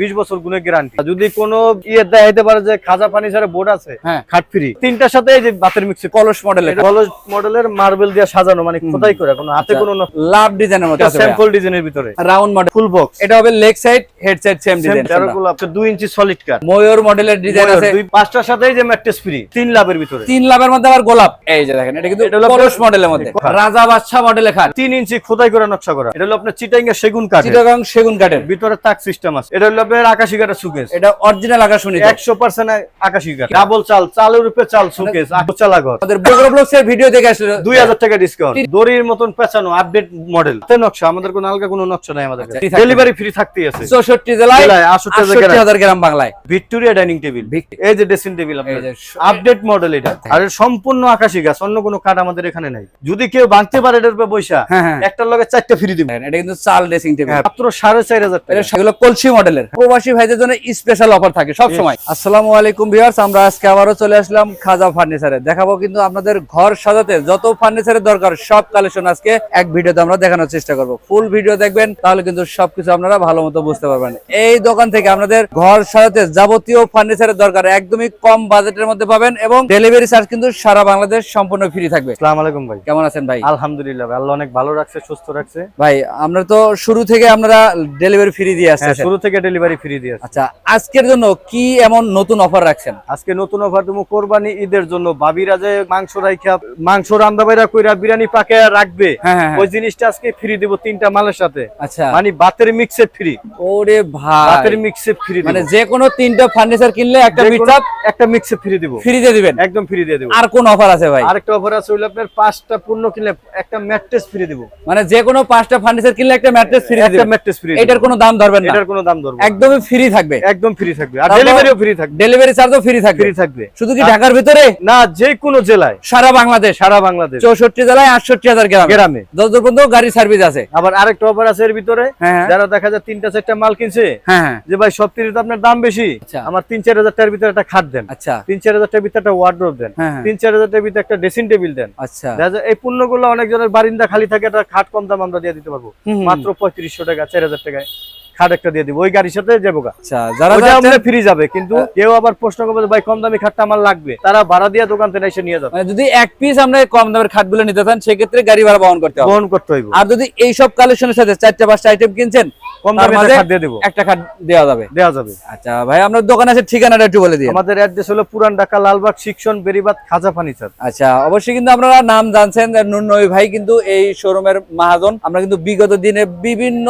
বিশ বছর গুণে গ্যারান্টি যদি কোনো ইয়ে দেখাইতে পারে যে খাজা ফার্নিচারে বোর্ড আছে হ্যাঁ। খাট ফ্রি তিনটার সাথে এই যে বাতের মিক্সি কলস মডেলের কলজ মডেলের মার্বেল দিয়ে সাজানো মানে খোদাই করে? কোনো হাতে কোনো লাভ ডিজাইনের মধ্যে স্যাম্পল ডিজাইনের ভিতরে। রাউন্ড মডেল ফুল বক্স এটা হবে leg side head side same design তেরো গুলো আপনার দুই ইঞ্চি সলিড কাট ময়ূর মডেলের ডিজাইন আছে। দুই পাঁচটার সাথে এই যে ম্যাট্রেস ফ্রি তিন লাভের ভিতরে। তিন লাভের মধ্যে আবার গোলাপ। এই যে দেখেন এটা কিন্তু কলস মডেলের মধ্যে। রাজা বাদশা মডেলের খাট। তিন ইঞ্চি খোদাই করে নকশা করা। এটা হলো আপনার এর সেগুন কাঠ চিটাগাং সেগুন কাঠের। ভিতরে তাক সিস্টেম আছে। এটা হলো আপনার আকাশি কাঠের সুকেস। এটা অরিজিনাল আকাশ আকাশি ডাবল চাল চালের উপরে চাল সুকেস চালা ঘর। আমাদের বগুড়া ব্লগস এর ভিডিও দেখে আসলে দুই হাজার টাকা ডিসকাউন্ট দড়ির মতন পেঁচানো আপডেট মডেল নকশা আমাদের কোনো আলগা কোনো নকশা নাই আমাদের আচ্ছা, ডেলিভারি ফ্রি থাকতেই আছে। চৌষট্টি জেলায় জেলায় 68 আটষট্টি হাজার গ্রাম বাংলায়। ভিক্টোরিয়া ডাইনিং টেবিল এই যে ড্রেসিং টেবিল আপডেট মডেল এটা। আর সম্পূর্ণ আকাশি গাছ অন্য কোনো কাঠ আমাদের এখানে নাই। যদি কেউ বাঁধতে পারে এটার উপরে বৈশা হ্যাঁ, হ্যাঁ। একটার লগে চারটা ফ্রি দিবেন এটা কিন্তু চাল ড্রেসিং টেবিল হ্যাঁ, মাত্র সাড়ে চার হাজার টাকা। এটা কলসি মডেলের প্রবাসী ভাইদের জন্য স্পেশাল অফার থাকে সব সময়। আসসালামু আলাইকুম ভিউয়ার্স আমরা আজকে আবারও চলে আসলাম খাজা ফার্নিচারে। দেখাবো কিন্তু আপনাদের ঘর সাজাতে যত ফার্নিচারের দরকার সব কালেকশন আজকে এক ভিডিওতে আমরা দেখানোর চেষ্টা করব। ফুল ভিডিও দেখবেন তাহলে কিন্তু সবকিছু আপনারা ভালো মতো বুঝতে পারবেন। এই দোকান থেকে আপনাদের ঘর সাজাতে যাবতীয় ফার্নিচারের দরকার একদমই কম বাজেটের মধ্যে পাবেন এবং ডেলিভারি চার্জ কিন্তু সারা বাংলাদেশ সম্পূর্ণ ফ্রি থাকবে। আসসালামু আলাইকুম ভাই। কেমন আছেন ভাই? আলহামদুলিল্লাহ আল্লাহ অনেক ভালো রাখছে সুস্থ রাখছে। ভাই আমরা তো শুরু থেকে আমরা ডেলিভারি ফ্রি দিয়ে হ্যাঁ, আসছি শুরু থেকে ডেলিভারি ফ্রি দিয়ে আচ্ছা আজকের জন্য কি এমন নতুন অফার রাখছেন? আজকে নতুন অফার দেবো কোরবানি ঈদের জন্য। বাবিরা যে মাংস রাইখা মাংস রান্দা বাইরা কইরা বিরিয়ানি পাকে রাখবে হ্যাঁ হ্যাঁ হ্যাঁ। ওই জিনিসটা আজকে ফ্রি দিব তিনটা মালের সাথে। আচ্ছা। মানে বাতের মিক্সে ফ্রি ওরে ভাই। বাতের মিক্সে ফ্রি মানে যে কোনো তিনটা ফার্নিচার কিনলে একটা মিটআপ একটা মিক্সে ফ্রি দিব। ফ্রি দিয়ে দিবেন? একদম ফ্রি দিয়ে দিব। আর কোন অফার আছে ভাই? আরেকটা অফার আছে হইল আপনার পাঁচটা পূর্ণ কিনলে একটা ম্যাট্রেস ফ্রি দিব। মানে যে কোনো পাঁচটা ফার্নিচার কিনলে একটা ম্যাট্রেস ফ্রি একটা দিবেন। ম্যাট্রেস ফ্রি এটার কোনো দাম ধরবেন না। এটার কোনো দাম ধরবো না। একদমই ফ্রি থাকবে। একদম ফ্রি থাকবে। আর ডেলিভারিও ফ্রি থাকবে। ডেলিভারি চার্জও ফ্রি থাকবে। ফ্রি থাকবে। শুধু কি ঢাকার ভিতরে? না যে কোনো জেলায়। সারা বাংলাদেশ। সারা বাংলাদেশ। চৌষট্টি জেলায় আটষট্টি হাজার গ্রাম। গ্রামে। দশ পর্যন্ত গাড়ি সার্ভিস আছে। আবার আরেকটা অফার আছে এর ভিতরে। হ্যাঁ যারা দেখা যায় তিনটা চারটা মাল কিনছে হ্যাঁ হ্যাঁ। যে ভাই সব তিরিতে আপনার দাম বেশি। আচ্ছা। আমার তিন চার হাজার টাকার ভিতরে একটা খাট দেন। আচ্ছা। তিন চার হাজার টাকার ভিতরে একটা ওয়ার্ড্রোব দেন। হ্যাঁ হ্যাঁ। তিন চার হাজার টাকার ভিতরে একটা ড্রেসিং টেবিল দেন। আচ্ছা। এই পণ্যগুলো অনেকজনের বারিন্দা খালি থাকে একটা খাট কম দাম আমরা দিয়ে দিতে পারব। মাত্র পঁয়ত্রিশশো টাকা চার হাজার টাকায়। খাট একটা দিয়ে দিব। ওই গাড়ির সাথে যাব আচ্ছা যারা যাচ্ছেন- ফ্রি যাবে কিন্তু কেউ আবার প্রশ্ন করবে ভাই কম দামি খাটটা আমার লাগবে? তারা ভাড়া দিয়ে দোকান থেকে এসে নিয়ে যাবে। মানে যদি এক পিস আমরা কম দামের খাটগুলো নিতে চান সেক্ষেত্রে গাড়ি ভাড়া বহন করতে হবে। বহন করতে আর যদি এই সব কালেকশনের সাথে চারটা পাঁচটা আইটেম কিনছেন কম দামে খাট দিয়ে দিব। একটা খাট দেওয়া যাবে। দেওয়া যাবে। আচ্ছা ভাই আপনার দোকানে আছে ঠিকানাটা একটু বলে দিন। আমাদের অ্যাড্রেস হলো পুরান ঢাকা লালবাগ শিক্ষণ বেরিবাদ খাজা ফার্নিচার। আচ্ছা অবশ্যই কিন্তু আপনারা নাম জানছেন ভাই কিন্তু এই শোরুমের মহাজন। আমরা কিন্তু বিগত দিনে বিভিন্ন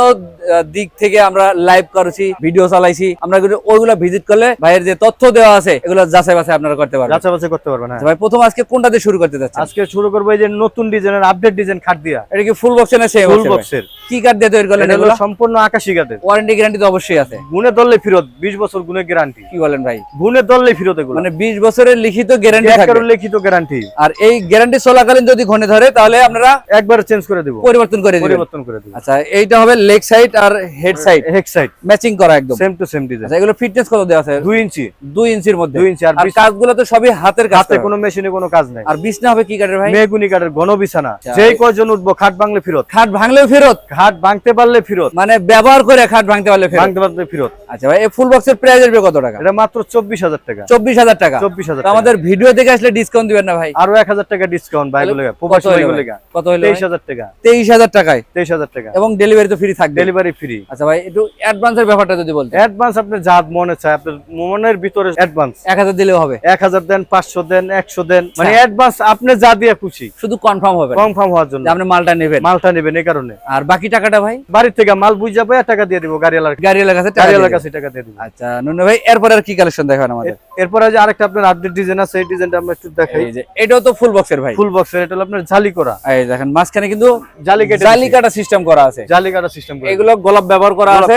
দিক থেকে আমরা লাইভ করেছি। ভিডিও চালাইছি। আমরা কিন্তু ওইগুলো ভিজিট করলে ভাইয়ের যে তথ্য দেওয়া আছে এগুলো যাচাই বাছাই আপনারা করতে পারবেন। যাচাই বাছাই করতে পারবেন হ্যাঁ। আচ্ছা ভাই প্রথম আজকে কোনটা দিয়ে শুরু করতে যাচ্ছেন আজকে শুরু করব এই যে নতুন ডিজাইনের আপডেট ডিজাইন খাট দিয়া। এটা কি ফুল বক্স না ফুল বক্সের কি কার্ড দিয়ে তৈরি করলেন এগুলো? সম্পূর্ণ আকাশি কাঠের ওয়ারেন্টি গ্যারান্টি তো অবশ্যই আছে। গুণে ধরলে ফেরত বিশ বছর গুণে গ্যারান্টি কি বলেন ভাই? গুণে ধরলে ফেরত এগুলো। মানে বিশ বছরের লিখিত গ্যারান্টি থাকবে। লিখিত গ্যারান্টি আর এই গ্যারান্টি চলাকালীন যদি ঘনে ধরে তাহলে আপনারা একবার চেঞ্জ করে দেবো। পরিবর্তন করে দিবেন। পরিবর্তন করে দেবো। আচ্ছা এইটা হবে লেগ সাইড আর head side head side matching করা। একদম। সেম টু সেম ডিজাইন এগুলো ফিটনেস কত দেওয়া আছে? দুই ইঞ্চি। 2 ইঞ্চির মধ্যে। দুই ইঞ্চি। আর কাজগুলো তো সবই হাতের কাজ হাতে কোনো মেশিনে কোনো কাজ নাই। আর বিছনা হবে কি কাঠের ভাই? মেগুনি কাঠের ঘন বিছানা। আচ্ছা। যেই কয়জন উঠবো খাট ভাঙলে ফেরত। খাট ভাঙলেও ফেরত? খাট ভাঙতে পারলে ফেরত। মানে ব্যবহার করে খাট ভাঙতে পারলে ফিরত? ভাঙতে পারলে ফেরত। আচ্ছা ভাই এই ফুল বক্সের প্রাইস আসবে কত টাকা? এটা মাত্র চব্বিশ হাজার টাকা। চব্বিশ হাজার টাকা। চব্বিশ হাজার তো আমাদের ভিডিও দেখে আসলে ডিসকাউন্ট দিবেন না ভাই। আরও এক হাজার টাকা ডিসকাউন্ট ভাই বলে কত প্রবাসী ভাই বলে কত তেইশ হাজার টাকা। তেইশ হাজার টাকায়? তেইশ হাজার টাকা। এবং ডেলিভারি তো ফ্রি থাকবে। ডেলিভারি ফ্রি আচ্ছা ভাই একটু অ্যাডভান্সের ব্যাপারটা যদি বলতে অ্যাডভান্স আপনি যা মনে চায় আপনার মনের ভিতরে অ্যাডভান্স এক হাজার দিলেও হবে। এক হাজার দেন পাঁচশো দেন একশো দেন। মানে আচ্ছা। অ্যাডভান্স আপনি যা দিয়ে খুশি। শুধু কনফার্ম হবে কনফার্ম হওয়ার জন্য। আপনি মালটা নেবেন। মালটা নেবেন এই কারণে। আর বাকি টাকাটা ভাই? বাড়ির থেকে মাল বুঝ যাবে টাকা দিয়ে দিব গাড়ি এলাকা গাড়ি এলাকা আছে টাকা দিয়ে দিবেন। আচ্ছা নুনু ভাই এরপর আর কি কালেকশন দেখাবেন আমাদের এরপরে যে আরেকটা আপনার আপডেট ডিজাইন আছে এই ডিজাইনটা আমরা একটু দেখাই। এই যে এটাও তো ফুল বক্সের ভাই। ফুল বক্সের এটা হলো আপনার জালি করা। এই দেখেন মাঝখানে কিন্তু জালি কেটে জালি কাটা সিস্টেম করা আছে। জালি কাটা সিস্টেম করে। এগুলো গোলাপ ব্যবহার করা আছে।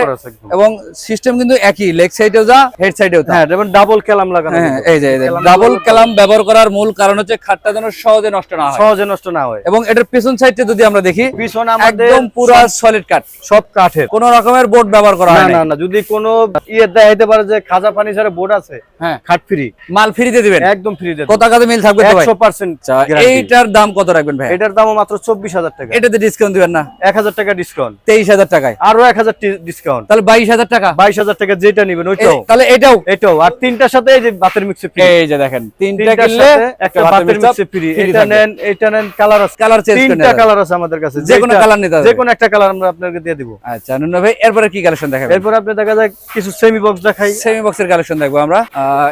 এবং সিস্টেম কিন্তু একই লেগ সাইডেও যা হেড সাইডেও তা। হ্যাঁ যেমন ডাবল ক্যালাম লাগানো হ্যাঁ। এই যে ডাবল ব্যবহার করার মূল কারণ হচ্ছে খাটটা যেন সহজে নষ্ট না হয়। সহজে নষ্ট না হয়। এবং এটার পেছন সাইডটা যদি আমরা দেখি পিছনে আমাদের একদম পুরো সলিড কাট সব কাঠের। কোন রকমের বোর্ড ব্যবহার করা হয় না না না যদি কোনো ইয়ে দেখাইতে পারে যে খাজা ফার্নিচারে বোর্ড আছে হ্যাঁ। খাট ফ্রি মাল দিবেন? একদম ফ্রি কত টাকাতে মিল থাকবে তো ভাই একশো পার্সেন্ট আচ্ছা, এইটার দাম কত রাখবেন ভাই এটার মাত্র চব্বিশ হাজার টাকা। এটাতে ডিসকাউন্ট দিবেন না? এক হাজার টাকা ডিসকাউন্ট তেইশ হাজার টাকায়। আরও এক হাজার ডিসকাউন্ট তাহলে বাইশ হাজার টাকা? বাইশ হাজার টাকা যেটা নিবেন ওইটাও। তাহলে এটাও? এটাও। আর তিনটার সাথে এই যে বাতের মিক্সে ফ্রি এই যে দেখেন তিনটা কিনলে একটা বাতের মিক্সে ফ্রি এটা নেন এটা নেন কালার আছে। কালার চেঞ্জ করে তিনটা কালার আছে আমাদের কাছে। যে কোনো কালার নিতে যে কোনো একটা কালার আমরা আপনাকে দিয়ে দিব। আচ্ছা নুন ভাই এরপরে কি কালেকশন দেখাবেন? এরপর আপনি দেখা যায় কিছু সেমি বক্স দেখাই। সেমি বক্সের কালেকশন দেখব আমরা।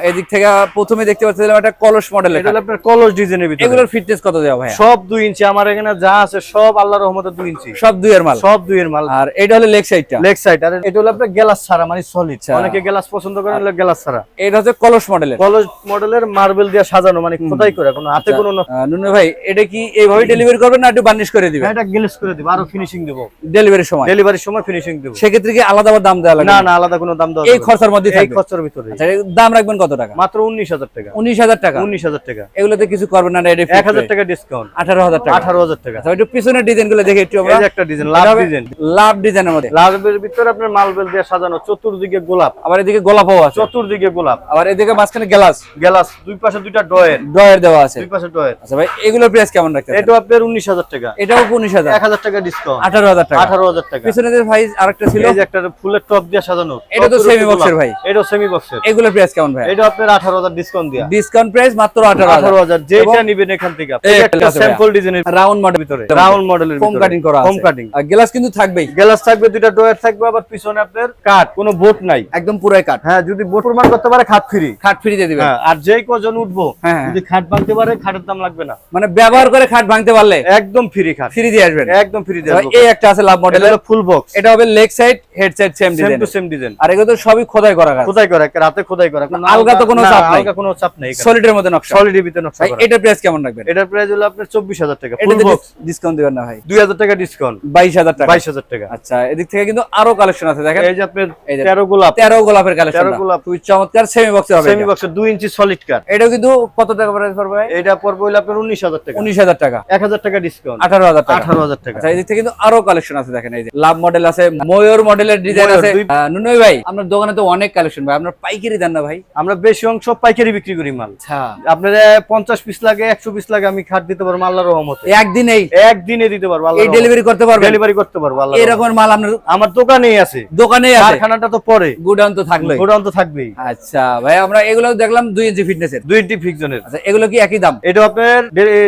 এদিক থেকে প্রথমে দেখতে পাচ্ছিলাম একটা কলস মডেল এটা আপনার কলস ডিজাইনের ভিতরে। এগুলোর ফিটনেস কত দেওয়া ভাই সব দুই ইঞ্চি আমার এখানে যা আছে সব আল্লাহ রহমতের দুই ইঞ্চি। সব দুইয়ের মাল? সব দুইয়ের মাল। আর এটা হলো লেগ সাইডটা লেগ সাইড আর এটা হলো আপনার গ্লাস ছাড়া মানে সলিড আচ্ছা। অনেকে গ্লাস পছন্দ করেন গ্লাস ছাড়া। এটা হচ্ছে কলস মডেলের কলস মডেলের মার্বেল দিয়ে সাজানো মানে খোদাই করে? কোনো হাতে কোনো নষ্ট- নুন ভাই এটা কি এইভাবে ডেলিভারি করবেন না একটু বার্নিশ করে দিবেন? হ্যাঁ, এটা গ্লেস করে দিব আরও ফিনিশিং দিব। ডেলিভারির সময়। ডেলিভারির সময় ফিনিশিং দিব। সেক্ষেত্রে কি আলাদা দাম দেওয়া লাগবে না না আলাদা কোনো দাম দেওয়া এই। খরচার মধ্যে এই খরচার ভিতরে আচ্ছা দাম রাখবেন কত? টাকা। মাত্র উনিশ হাজার টাকা। উনিশ হাজার টাকা। উনিশ হাজার টাকা। এগুলোতে কিছু করবেন না এক হাজার টাকা ডিসকাউন্ট আঠারো হাজার টাকা। আঠারো হাজার টাকা। আচ্ছা একটু পিছনের ডিজাইনগুলো দেখে একটু আমরা। এই যে একটা ডিজাইন লাভ ডিজাইন লাভ ডিজাইনের মধ্যে। লাভের ভিতরে আপনার মার্বেল দিয়ে সাজানো চতুর্দিকে গোলাপ। আবার এদিকে গোলাপও আছে। চতুর্দিকে গোলাপ। আবার এদিকে মাঝখানে গ্লাস গ্লাস দুই পাশে দুইটা ডয়ের ড্রয়ার দেওয়া আছে। দুই পাশে ডয়ের আচ্ছা ভাই এগুলোর প্রাইস কেমন রাখতে এটা আপনার উনিশ হাজার টাকা। এটাও উনিশ হাজার? এক হাজার টাকা ডিসকাউন্ট আঠারো হাজার টাকা। আঠারো হাজার টাকা। পিছনে ভাই আরেকটা ছিল? একটা ফুলের টপ দিয়ে সাজানো। এটা তো box এর ভাই। এটা সেমি বক্সের এগুলোর প্রাইস কেমন ভাই? এটা আপনার আঠারো হাজার ডিসকাউন্ট দিয়া। ডিসকাউন্ট প্রাইস মাত্র আঠারো হাজার। আঠারো হাজার যেটা নিবেন এখান থেকে একটা আছে। স্যাম্পল ডিজাইনের রাউন্ড মডেল ভিতরে। রাউন্ড মডেলের কাটিং করা ফোম কাটিং আর গ্লাস কিন্তু থাকবেই। গ্লাস থাকবে দুইটা ডয়ার থাকবে আবার পিছনে আপনার কাঠ কোনো বোট নাই। একদম পুরাই কাট হ্যাঁ যদি বোট প্রমাণ করতে পারে খাট ফ্রি। খাট ফ্রি দিয়ে দিবেন। হ্যাঁ আর যেই কজন উঠবো হ্যাঁ। যদি খাট ভাঙতে পারে খাটের দাম লাগবে না। মানে ব্যবহার করে খাট ভাঙতে পারলে একদম ফ্রি খাট। ফ্রি দিয়ে আসবেন। একদম ফ্রি ভাই, এই একটা আছে লাভ এটা মডেলের ফুল বক্স এটা হবে leg side head side same same design to same design আর এগুলো তো সবই খোদাই করা খোদাই করা রাতে খোদাই করা। আলগা তো কোনো চাপ নাই। আলগা কোনো চাপ নাই সলিডের মধ্যে নকশা। সলিডের ভিতরে নকশা এটার প্রাইস কেমন রাখবেন? এটার প্রাইস হলো আপনার চব্বিশ হাজার টাকা ফুল বক্স ডিসকাউন্ট দিবেন না ভাই। দুই হাজার টাকা ডিসকাউন্ট বাইশ হাজার টাকা। বাইশ হাজার টাকা। আচ্ছা এদিক থেকে কিন্তু আরও কালেকশন আছে দেখেন। এই যে আপনার এই যে তেরো গোলাপ। তেরো গোলাপের কালেকশন তেরো গোলাপ। খুবই চমৎকার সেমি বক্সের হবে সেমি এটা। বক্সের দুই ইঞ্চি সলিড কার এটাও কিন্তু কত টাকা প্রাইস পড়বে ভাই? এটা পড়বে হলো আপনার উনিশ হাজার টাকা। উনিশ হাজার টাকা। এক হাজার টাকা ডিসকাউন্ট আঠারো হাজার টাকা। আঠারো হাজার টাকা। আচ্ছা এদিক থেকে কিন্তু আরও কালেকশন আছে দেখেন এই যে। লাভ মডেল আছে ময়ূর মডেলের ডিজাইন আছে। নুনই ভাই আপনার দোকানে তো অনেক কালেকশন ভাই। আপনার পাইকারি দেন না ভাই। আমরা বেশি অংশ পাইকারি বিক্রি করি মাল। আচ্ছা আপনার পঞ্চাশ পিস লাগে একশো পিস লাগে আমি খাট দিতে পারব আল্লাহর রহমতে। একদিনেই? একদিনে দিতে পারব ডেলিভারি করতে পারবেন? ডেলিভারি করতে পারব আল্লাহ এরকম মাল আপনার আমার দোকানেই আছে। দোকানেই আছে? কারখানাটা তো পরে। গুডাউন তো থাকলোই গোডাউন তো থাকবেই। আচ্ছা ভাই আমরা এগুলো দেখলাম দুই ইঞ্চি ফিটনেসের দুই ইঞ্চি ফিকজনের আচ্ছা এগুলো কি একই দাম? এটা আপনার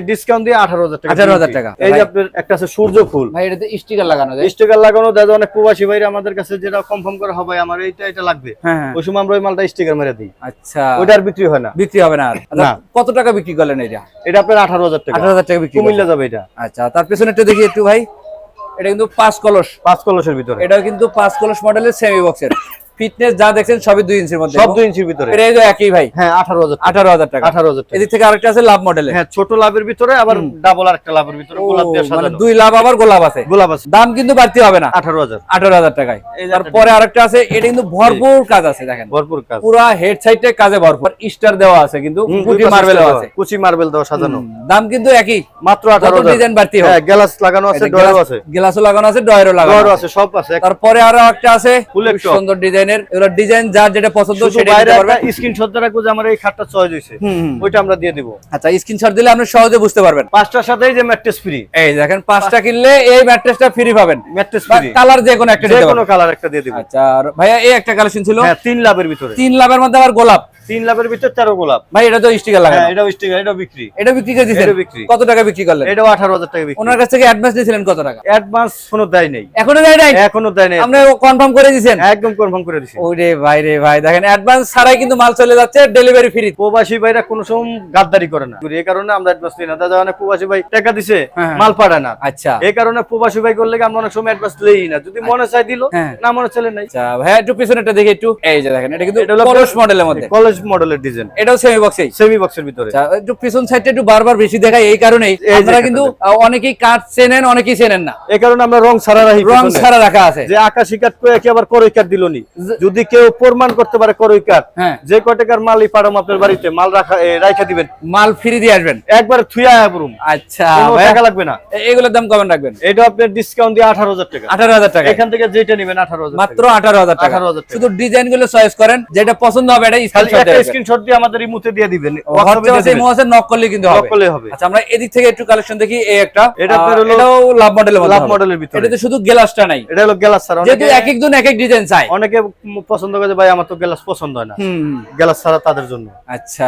ডিসকাউন্ট দিয়ে আঠারো হাজার টাকা। 18,000 টাকা। এই যে আপনার একটা আছে সূর্য ফুল। ভাই এটাতে স্টিকার লাগানো যায় স্টিকার লাগানো দাদা অনেক প্রবাসী ভাইরা আমাদের কাছে যেটা কনফার্ম করা হবে আমার এইটা এটা লাগবে। হ্যাঁ হ্যাঁ। ওই সময় আমরা ওই মালটা স্টিকার মেরে দিই। আচ্ছা। ওটার বিক্রি হয় না। বিক্রি হবে না। কত টাকা বিক্রি করলেন এটা? এটা আপনার আঠারো হাজার টাকা। আঠারো হাজার টাকা বিক্রি। কুমিল্লা যাবে এটা। আচ্ছা তার পেছনে একটু দেখি একটু ভাই। এটা কিন্তু পাঁচ কলস। পাঁচ কলসের ভিতরে। এটা কিন্তু পাঁচ কলস মডেলের সেমি বক্সের ফিটনেস যা দেখছেন সবই দুই ইঞ্চির মধ্যে। সব দুই ইঞ্চির ভিতরে। এটা এই একই ভাই? হ্যাঁ আঠারো হাজার আঠারো হাজার টাকা। আঠারো হাজার টাকা। এদিক থেকে আরেকটা আছে লাভ মডেলের হ্যাঁ ছোট লাভের ভিতরে আবার ডাবল আর একটা লাভের ভিতরে গোলাপ দিয়ে মানে সাজানো। দুই লাভ আবার গোলাপ আছে। গোলাপ আছে। দাম কিন্তু বাড়তি হবে না। আঠারো হাজার। আঠারো হাজার টাকায়। তারপরে আরেকটা আছে এটা কিন্তু ভরপুর কাজ আছে দেখেন। ভরপুর কাজ। পুরা হেড সাইডে কাজে ভরপুর। স্টার দেওয়া আছে কিন্তু কুটি মার্বেল দেওয়া, আছে। কুচি মার্বেল দেওয়া সাজানো। দাম কিন্তু একই। মাত্র আঠারো ডিজাইন বাড়তি হবে। হ্যাঁ গ্লাস লাগানো আছে ডয়ারও আছে। গ্লাসও লাগানো আছে ডয়ারও লাগানো আছে। সব আছে। তারপরে আরও একটা আছে। সুন্দর ডিজাইনের এগুলো ডিজাইন যার যেটা পছন্দ সেটা নিতে পারবেন। স্ক্রিনশট দ্বারা কোজ আমার এই খাটটা চয়েস হুম। ওইটা আমরা দিয়ে দিব। আচ্ছা স্ক্রিনশট দিলে আপনি সহজে বুঝতে পারবেন। পাঁচটার সাথেই যে ম্যাট্রেস ফ্রি এই দেখেন পাঁচটা কিনলে এই ম্যাট্রেসটা ফ্রি পাবেন। ম্যাট্রেস ফ্রি কালার যে কোনো একটা যে কোনো কালার একটা দিয়ে দিব। আচ্ছা আর ভাইয়া এই একটা কালেকশন ছিল? হ্যাঁ তিন লাভের ভিতরে। তিন লাভের মধ্যে আবার গোলাপ। তিন লাভের ভিতরে তেরো গোলাপ। ভাই এটা তো স্টিকার লাগানো। হ্যাঁ এটাও স্টিকার এটাও বিক্রি। এটা বিক্রি করে দিয়েছেন? বিক্রি। কত টাকা বিক্রি করলেন? এটাও আঠারো হাজার টাকা বিক্রি। ওনার কাছ থেকে অ্যাডভান্স নিয়েছিলেন কত টাকা? অ্যাডভান্স কোনো দেয় নেই। এখনও দেয় নাই? এখনও দেয় নেই। আপনি কনফার্ম করে দিয়েছেন? একদম কনফার্ম করে দিছি ওরে ভাই রে ভাই দেখেন অ্যাডভান্স ছাড়াই কিন্তু মাল চলে যাচ্ছে ডেলিভারি ফ্রি প্রবাসী ভাইরা কোনো সময় গাদ্দারি করে না। এই কারণে আমরা অ্যাডভান্স নিই না। দাদা অনেক প্রবাসী ভাই টাকা দিছে হ্যাঁ। মাল পাঠায় না। আচ্ছা। এই কারণে প্রবাসী ভাই করলে আমরা অনেক সময় অ্যাডভান্স লই না? যদি মনে চাই দিল হ্যাঁ। না মনে চলে নাই। আচ্ছা ভাইয়া একটু পিছনেটা দেখি একটু। এই যে দেখেন এটা কিন্তু এটা কলস মডেলের মধ্যে। কলেজ মডেলের ডিজাইন এটাও সেমি বক্সেই সেমি বক্সের ভিতরে। আচ্ছা একটু পিছন সাইডটা একটু বারবার বেশি দেখায় এই কারণেই আপনারা কিন্তু অনেকেই কাঠ চেনেন অনেকেই চেনেন না। এই কারণে আমরা রং ছাড়া রাখি রং। ছাড়া রাখা আছে। যে আকাশি কাঠ করে কি আবার করই কাঠ যদি কেউ প্রমাণ করতে পারে করই কাঠ হ্যাঁ। যে কয় টাকার মালই পাঠাম আপনার বাড়িতে মাল রাখা এ, রাইখা দিবেন। মাল ফ্রি দিয়ে আসবেন। একবার থুয়া পড়ুম। আচ্ছা টাকা লাগবে না। এগুলোর দাম কমেন্ট রাখবেন? এটা আপনার ডিসকাউন্ট দিয়ে আঠারো হাজার টাকা। আঠারো হাজার টাকা। এখান থেকে যেটা নেবেন আঠারো হাজার মাত্র আঠারো হাজার টাকা। 18,000 টাকা। শুধু ডিজাইনগুলো চয়েস করেন যেটা পছন্দ হবে এটা একটা স্ক্রিনশট দিয়ে আমাদের ইমুতে দিয়ে দিবেন। হোয়াটসঅ্যাপ আছে আছে নক করলে কিন্তু হবে। করলে হবে। আচ্ছা আমরা এদিক থেকে একটু কালেকশন দেখি এই একটা। এটা হলো এটাও লাভ মডেলের মধ্যে লাভ মডেলের ভিতরে। এটাতে শুধু গ্লাসটা নাই। এটা হলো গ্লাস যেহেতু এক একজন এক এক ডিজাইন চায়। অনেকে পছন্দ করে ভাই আমার তো গ্লাস পছন্দ হয় না। গ্লাস ছাড়া তাদের জন্য। আচ্ছা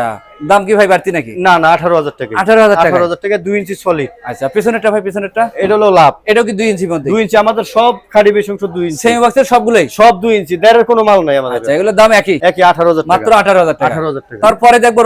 দাম কি ভাই বাড়তি নাকি? না না আঠারো হাজার টাকা। 18,000 টাকা? আঠারো হাজার টাকা দুই ইঞ্চি সলিড আচ্ছা পিছনেরটা ভাই পিছনেরটা? এটা হলো লাভ এটাও কি দুই ইঞ্চির মধ্যে? দুই ইঞ্চি আমাদের সব খাড়ি বেশ অংশ দুই ইঞ্চি সেমি বক্সের সবগুলোই? সব দুই ইঞ্চি দেড়ের কোনো মাল নাই আমাদের। আচ্ছা এগুলোর দাম একই? একই আঠারো হাজার মাত্র টাকা আঠারো হাজার টাকা। তারপরে দেখব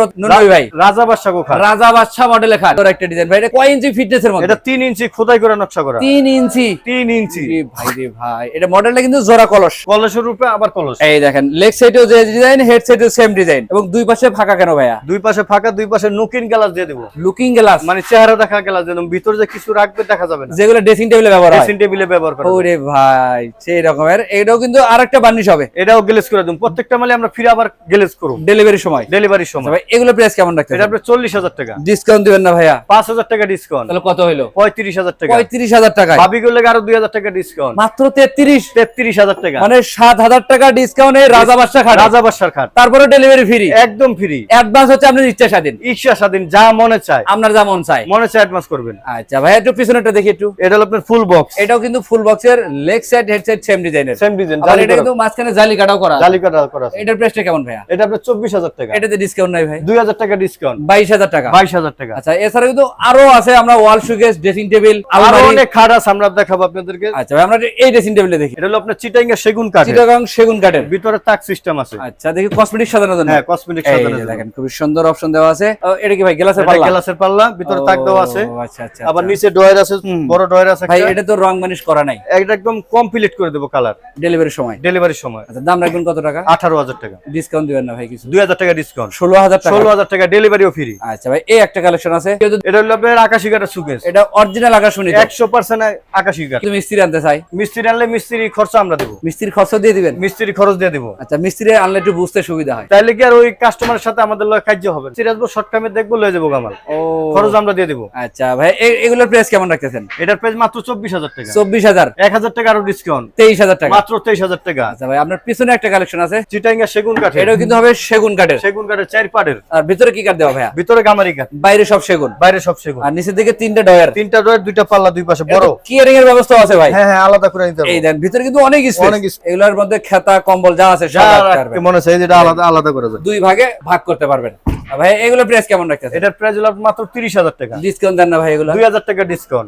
ভাই। রাজা বাদশা গোখা রাজা বাদশাহ মডেলে তোর একটা ডিজাইন ভাই এটা কয় ইঞ্চি ফিটনেস এর মধ্যে? এটা তিন ইঞ্চি খোদাই করে নকশা করা। তিন ইঞ্চি। তিন ইঞ্চি। ভাই রে ভাই। এটা মডেলটা কিন্তু জোড়া কলস। কলসের রূপে আবার কলস। এই দেখেন লেগ সাইডেও যে ডিজাইন হেড সাইডেও সেম ডিজাইন এবং দুই পাশে ফাঁকা কেন ভাইয়া? দুই পাশে ফাঁকা দুই পাশে নকিন গ্লাস দিয়ে দেবো। লুকিং গ্লাস মানে চেহারা দেখা গ্লাস দিয়ে ভিতরে যে কিছু রাখবে দেখা যাবে না। যেগুলো ড্রেসিং টেবিলে ব্যবহার হয়। ড্রেসিং টেবিলে ব্যবহার করা। ওরে ভাই সেই রকমের। এটাও কিন্তু আরেকটা বার্নিশ হবে। এটাও গ্লেজ করে দেবো। প্রত্যেকটা মালে আমরা ফিরে আবার গ্লেজ করব। ডেলিভারি সময়। ডেলিভারির সময়। ভাই এগুলো প্রাইস কেমন রাখতে এটা চল্লিশ হাজার টাকা। ডিসকাউন্ট দিবেন না ভাইয়া। পাঁচ হাজার টাকা ডিসকাউন্ট তাহলে কত পঁয়ত্রিশ হাজার টাকা। পঁয়ত্রিশ হাজার টাকায়। ভাবি করলে আরও দুই হাজার টাকা ডিসকাউন্ট মাত্র তেত্রিশ? তেত্রিশ হাজার টাকা। মানে সাত হাজার টাকা ডিসকাউন্ট রাজা বাদশা খাট। রাজা বাসার খাট। তারপরে ডেলিভারি ফ্রি একদম ফ্রি অ্যাডভান্স হচ্ছে আপনার ইচ্ছা স্বাধীন ইচ্ছা স্বাধীন যা মনে চায়। আপনার যা মন চায়। মনে চায় অ্যাডভান্স করবেন। আচ্ছা ভাই একটু পিছনেটা দেখি একটু। এটা হলো আপনার ফুল বক্স এটাও কিন্তু ফুল বক্সের leg side head side same ডিজাইনের সেম ডিজাইন আবার এটা কিন্তু মাঝখানে জালি কাটাও করা জালি কাটা করা। এটার প্রাইসটা কেমন ভাইয়া? এটা আপনার চব্বিশ হাজার টাকা। এটাতে ডিসকাউন্ট নাই ভাই। দুই হাজার টাকা ডিসকাউন্ট বাইশ হাজার টাকা। বাইশ হাজার টাকা। আচ্ছা এছাড়া কিন্তু আরও আছে আমরা ওয়াল সুকেস ড্রেসিং টেবিল আরও অনেক খাট আছে আমরা দেখাবো আপনাদেরকে। আচ্ছা আমরা এই ড্রেসিং টেবিলে দেখি। এটা হলো আপনার চিটাঙ্গা সেগুন কাঠ চিটাগাং সেগুন কাঠের। ভিতরে তাক সিস্টেম আছে। আচ্ছা দেখি কসমেটিক সাজানোর জন্য। হ্যাঁ কসমেটিক এই সাজানো দেখেন খুবই সুন্দর অপশন দেওয়া আছে। এটা কি ভাই গ্লাসের পাল্লা? গ্লাসের পাল্লা ভিতরে তাক দেওয়া আছে। আচ্ছা আচ্ছা আবার আচ্ছা। নিচে ডয়ার আছে বড় ডয়ার আছে ভাই এটা তো রং মানিশ করা নাই। এটা একদম কমপ্লিট করে দেবো কালার ডেলিভারির সময়। ডেলিভারির সময়। আচ্ছা দাম রাখবেন কত টাকা? আঠারো হাজার টাকা। ডিসকাউন্ট দিবেন না ভাই কিছু। দুই হাজার টাকা ডিসকাউন্ট ষোলো হাজার ষোলো হাজার টাকা ডেলিভারিও ফ্রি আচ্ছা ভাই এই একটা কালেকশন আছে। এটা হলো আপনার আকাশি কাঠের সুকেস এটা অরিজিনাল আকাশ একশো পার্সেন্ট আকাশি কাঠ মিস্ত্রি আনতে চাই। মিস্ত্রি আনলে মিস্ত্রি খরচ আমরা দেবো। মিস্ত্রির খরচ দিয়ে দিবেন? মিস্ত্রি খরচ দিয়ে দেবো। আচ্ছা মিস্ত্রি আনলে একটু বুঝতে সুবিধা হয়। তাইলে কি আর ওই কাস্টমারের সাথে আমাদের লয় কার্য হবে? সিরিয়াস আসব শর্ট টাইমে দেখব লয়ে যাব গামাল ও। খরচ আমরা দিয়ে দেবো। আচ্ছা ভাই এ- এগুলোর প্রাইস কেমন রাখতেছেন? এটার প্রাইস মাত্র চব্বিশ হাজার টাকা। চব্বিশ হাজার। এক হাজার টাকা আরও ডিসকাউন্ট তেইশ হাজার টাকা। মাত্র তেইশ হাজার টাকা। আচ্ছা ভাই আপনার পিছনে একটা কালেকশন আছে। চিটাঙ্গা সেগুন কাঠের। এটাও কিন্তু হবে সেগুন কাঠের। সেগুন কাঠের চার পাটের। আর ভিতরে কি কাঠ দেওয়া ভাইয়া? ভিতরে গামারি কাঠ। বাইরে সব সেগুন? বাইরে সব সেগুন। আর নিচের দিকে তিনটা ডয়ার তিনটা ডয়ার দুইটা পাল্লা দুই পাশে বড়। কিয়ারিং এর ব্যবস্থা আছে ভাই। হ্যাঁ হ্যাঁ আলাদা করে নিতে এই হবে দেন ভিতরে কিন্তু অনেক স্পেস অনেক স্পেস এগুলোর মধ্যে খেতা কম্বল যা আছে সব রাখতে। মনে হচ্ছে এই যেটা আলাদা আলাদা করে দুই ভাগে ভাগ করতে পারবেন। ভাই এগুলো প্রাইস কেমন রাখতেছে এটার প্রাইস হলো মাত্র তিরিশ হাজার টাকা। ডিসকাউন্ট দেন না ভাই এগুলো? টাকা ডিসকাউন্ট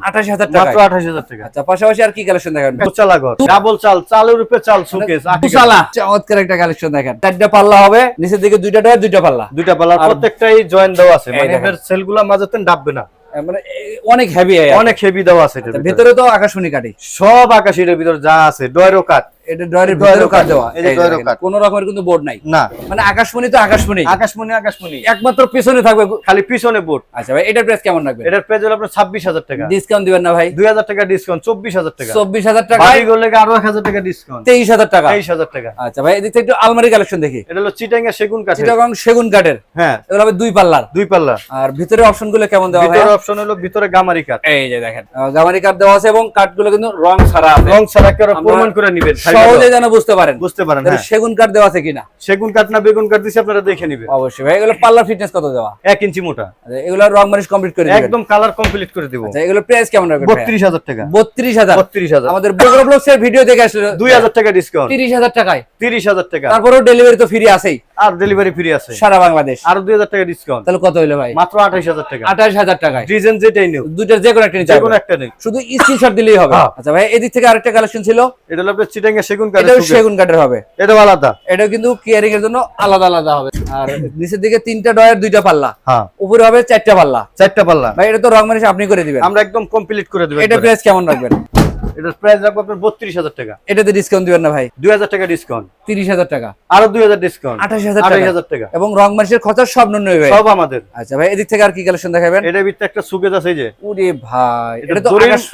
টাকা মাত্র টাকা। আচ্ছা পাশাপাশি আর কি কালেকশন দেখাবেন? চালা ঘর ডাবল চাল চালের উপরে চাল সুকেস দুশালা চমৎকার একটা কালেকশন দেখেন। চারটা পাল্লা হবে নিচের দিকে দুইটা ডয়ার দুইটা পাল্লা। দুইটা পাল্লা। প্রত্যেকটাই জয়েন দেওয়া আছে। এই মানে দেখেন। এর সেলগুলা মাঝাতে ডাববে না। মানে অনেক হেভি অনেক হেভি দেওয়া আছে ভিতরে। ভিতরে তো আকাশমণি কাটি সব আকাশের ভিতরে যা আছে ডয়েরও কাঠ। এটা ডয়ারের ডয়ারের কাট কাট। দেওয়া। এই যে এই যে ডয়ারের দেখেন, কাট। কোনো রকমের কিন্তু বোর্ড নাই। না। মানে আকাশমণি তো আকাশমণি। আকাশমণি আকাশমণি। একমাত্র পিছনে থাকবে খালি পিছনে বোর্ড। আচ্ছা ভাই এটার প্রাইস কেমন রাখবেন? এটার প্রাইস হলো আপনার ছাব্বিশ হাজার টাকা। ডিসকাউন্ট দিবেন না ভাই। দুই হাজার টাকা ডিসকাউন্ট চব্বিশ হাজার টাকা। চব্বিশ হাজার টাকা। বাড়ি করলে আরও এক হাজার টাকা ডিসকাউন্ট তেইশ হাজার টাকা। তেইশ হাজার টাকা। আচ্ছা ভাই এদিক থেকে একটু আলমারি কালেকশন দেখি। এটা হলো চিটাঙ্গা সেগুন কাঠের। চিটাগং সেগুন কাঠের। হ্যাঁ। এগুলো হবে দুই পাল্লার। দুই পাল্লা। আর ভিতরে অপশনগুলো কেমন দেওয়া ভাই ভিতরে অপশন হলো ভিতরে গামারি কাঠ। এই যে দেখেন গামারি কাঠ দেওয়া আছে এবং কাঠগুলো কিন্তু রং ছাড়া আছে। রং ছাড়া প্রমাণ করে নিবেন? সহজে যেন বুঝতে পারেন। বুঝতে পারেন হ্যাঁ। সেগুন কাঠ দেওয়া আছে কিনা? সেগুন কাঠ না বেগুন কাঠ দিছে আপনারা দেখে নিবেন। অবশ্যই ভাই এগুলো ফিটনেস কত দেওয়া? এক ইঞ্চি মোটা। আচ্ছা, এগুলো রং মানিশ কমপ্লিট করে দিবেন। একদম কালার কমপ্লিট করে দিব। আচ্ছা এগুলো প্রাইস কেমন রাখবেন বত্রিশ হাজার টাকা। বত্রিশ হাজার। বত্রিশ হাজার। আমাদের বগুড়া ব্লগস এর ভিডিও দেখে আসলে দুই হাজার টাকা ডিসকাউন্ট তিরিশ হাজার টাকায়। তিরিশ হাজার টাকা। তারপরেও ডেলিভারি তো ফ্রি আছেই। আর ডেলিভারি ফ্রি আছে। সারা বাংলাদেশ। আরও দুই হাজার টাকা ডিসকাউন্ট তাহলে কত হইল ভাই? মাত্র আঠাইশ হাজার টাকা। আঠাশ হাজার টাকায়। ডিজাইন যেটাই নিও দুইটার যে কোনো একটা নিতে যে কোনো একটা নেই শুধু স্ক্রিনশট দিলেই হবে। হ্যাঁ। আচ্ছা ভাই এদিক থেকে আরেকটা কালেকশন ছিল। এটা হলো আপনার চিটাঙ্গা সেগুন কাঠের সেগুন কাঠের হবে। এটাও আলাদা। এটাও কিন্তু কেয়ারিং এর জন্য আলাদা আলাদা হবে। আর নিচের দিকে তিনটা ডয়ের দুইটা পাল্লা। হ্যাঁ। উপরে হবে চারটা পাল্লা। চারটা পাল্লা। ভাই এটা তো রং মানিশ আপনি করে দিবেন। আমরা একদম কমপ্লিট করে দেবো এটা প্রাইস কেমন রাখবেন? এটার প্রাইস রাখব আপনার বত্রিশ হাজার টাকা। এটাতে ডিসকাউন্ট দিবেন না ভাই। দুই হাজার টাকা ডিসকাউন্ট তিরিশ হাজার টাকা। আরও দুই হাজার ডিসকাউন্ট আঠাশ হাজার আঠাশ হাজার টাকা। এবং রং মানিশের খরচা সব নুন ভাই সব আমাদের। আচ্ছা ভাই এদিক থেকে আর কি কালেকশন দেখাবেন? এটার ভিতরে একটা সুকেজ আছে যে। ওরে ভাই এটা এটা তো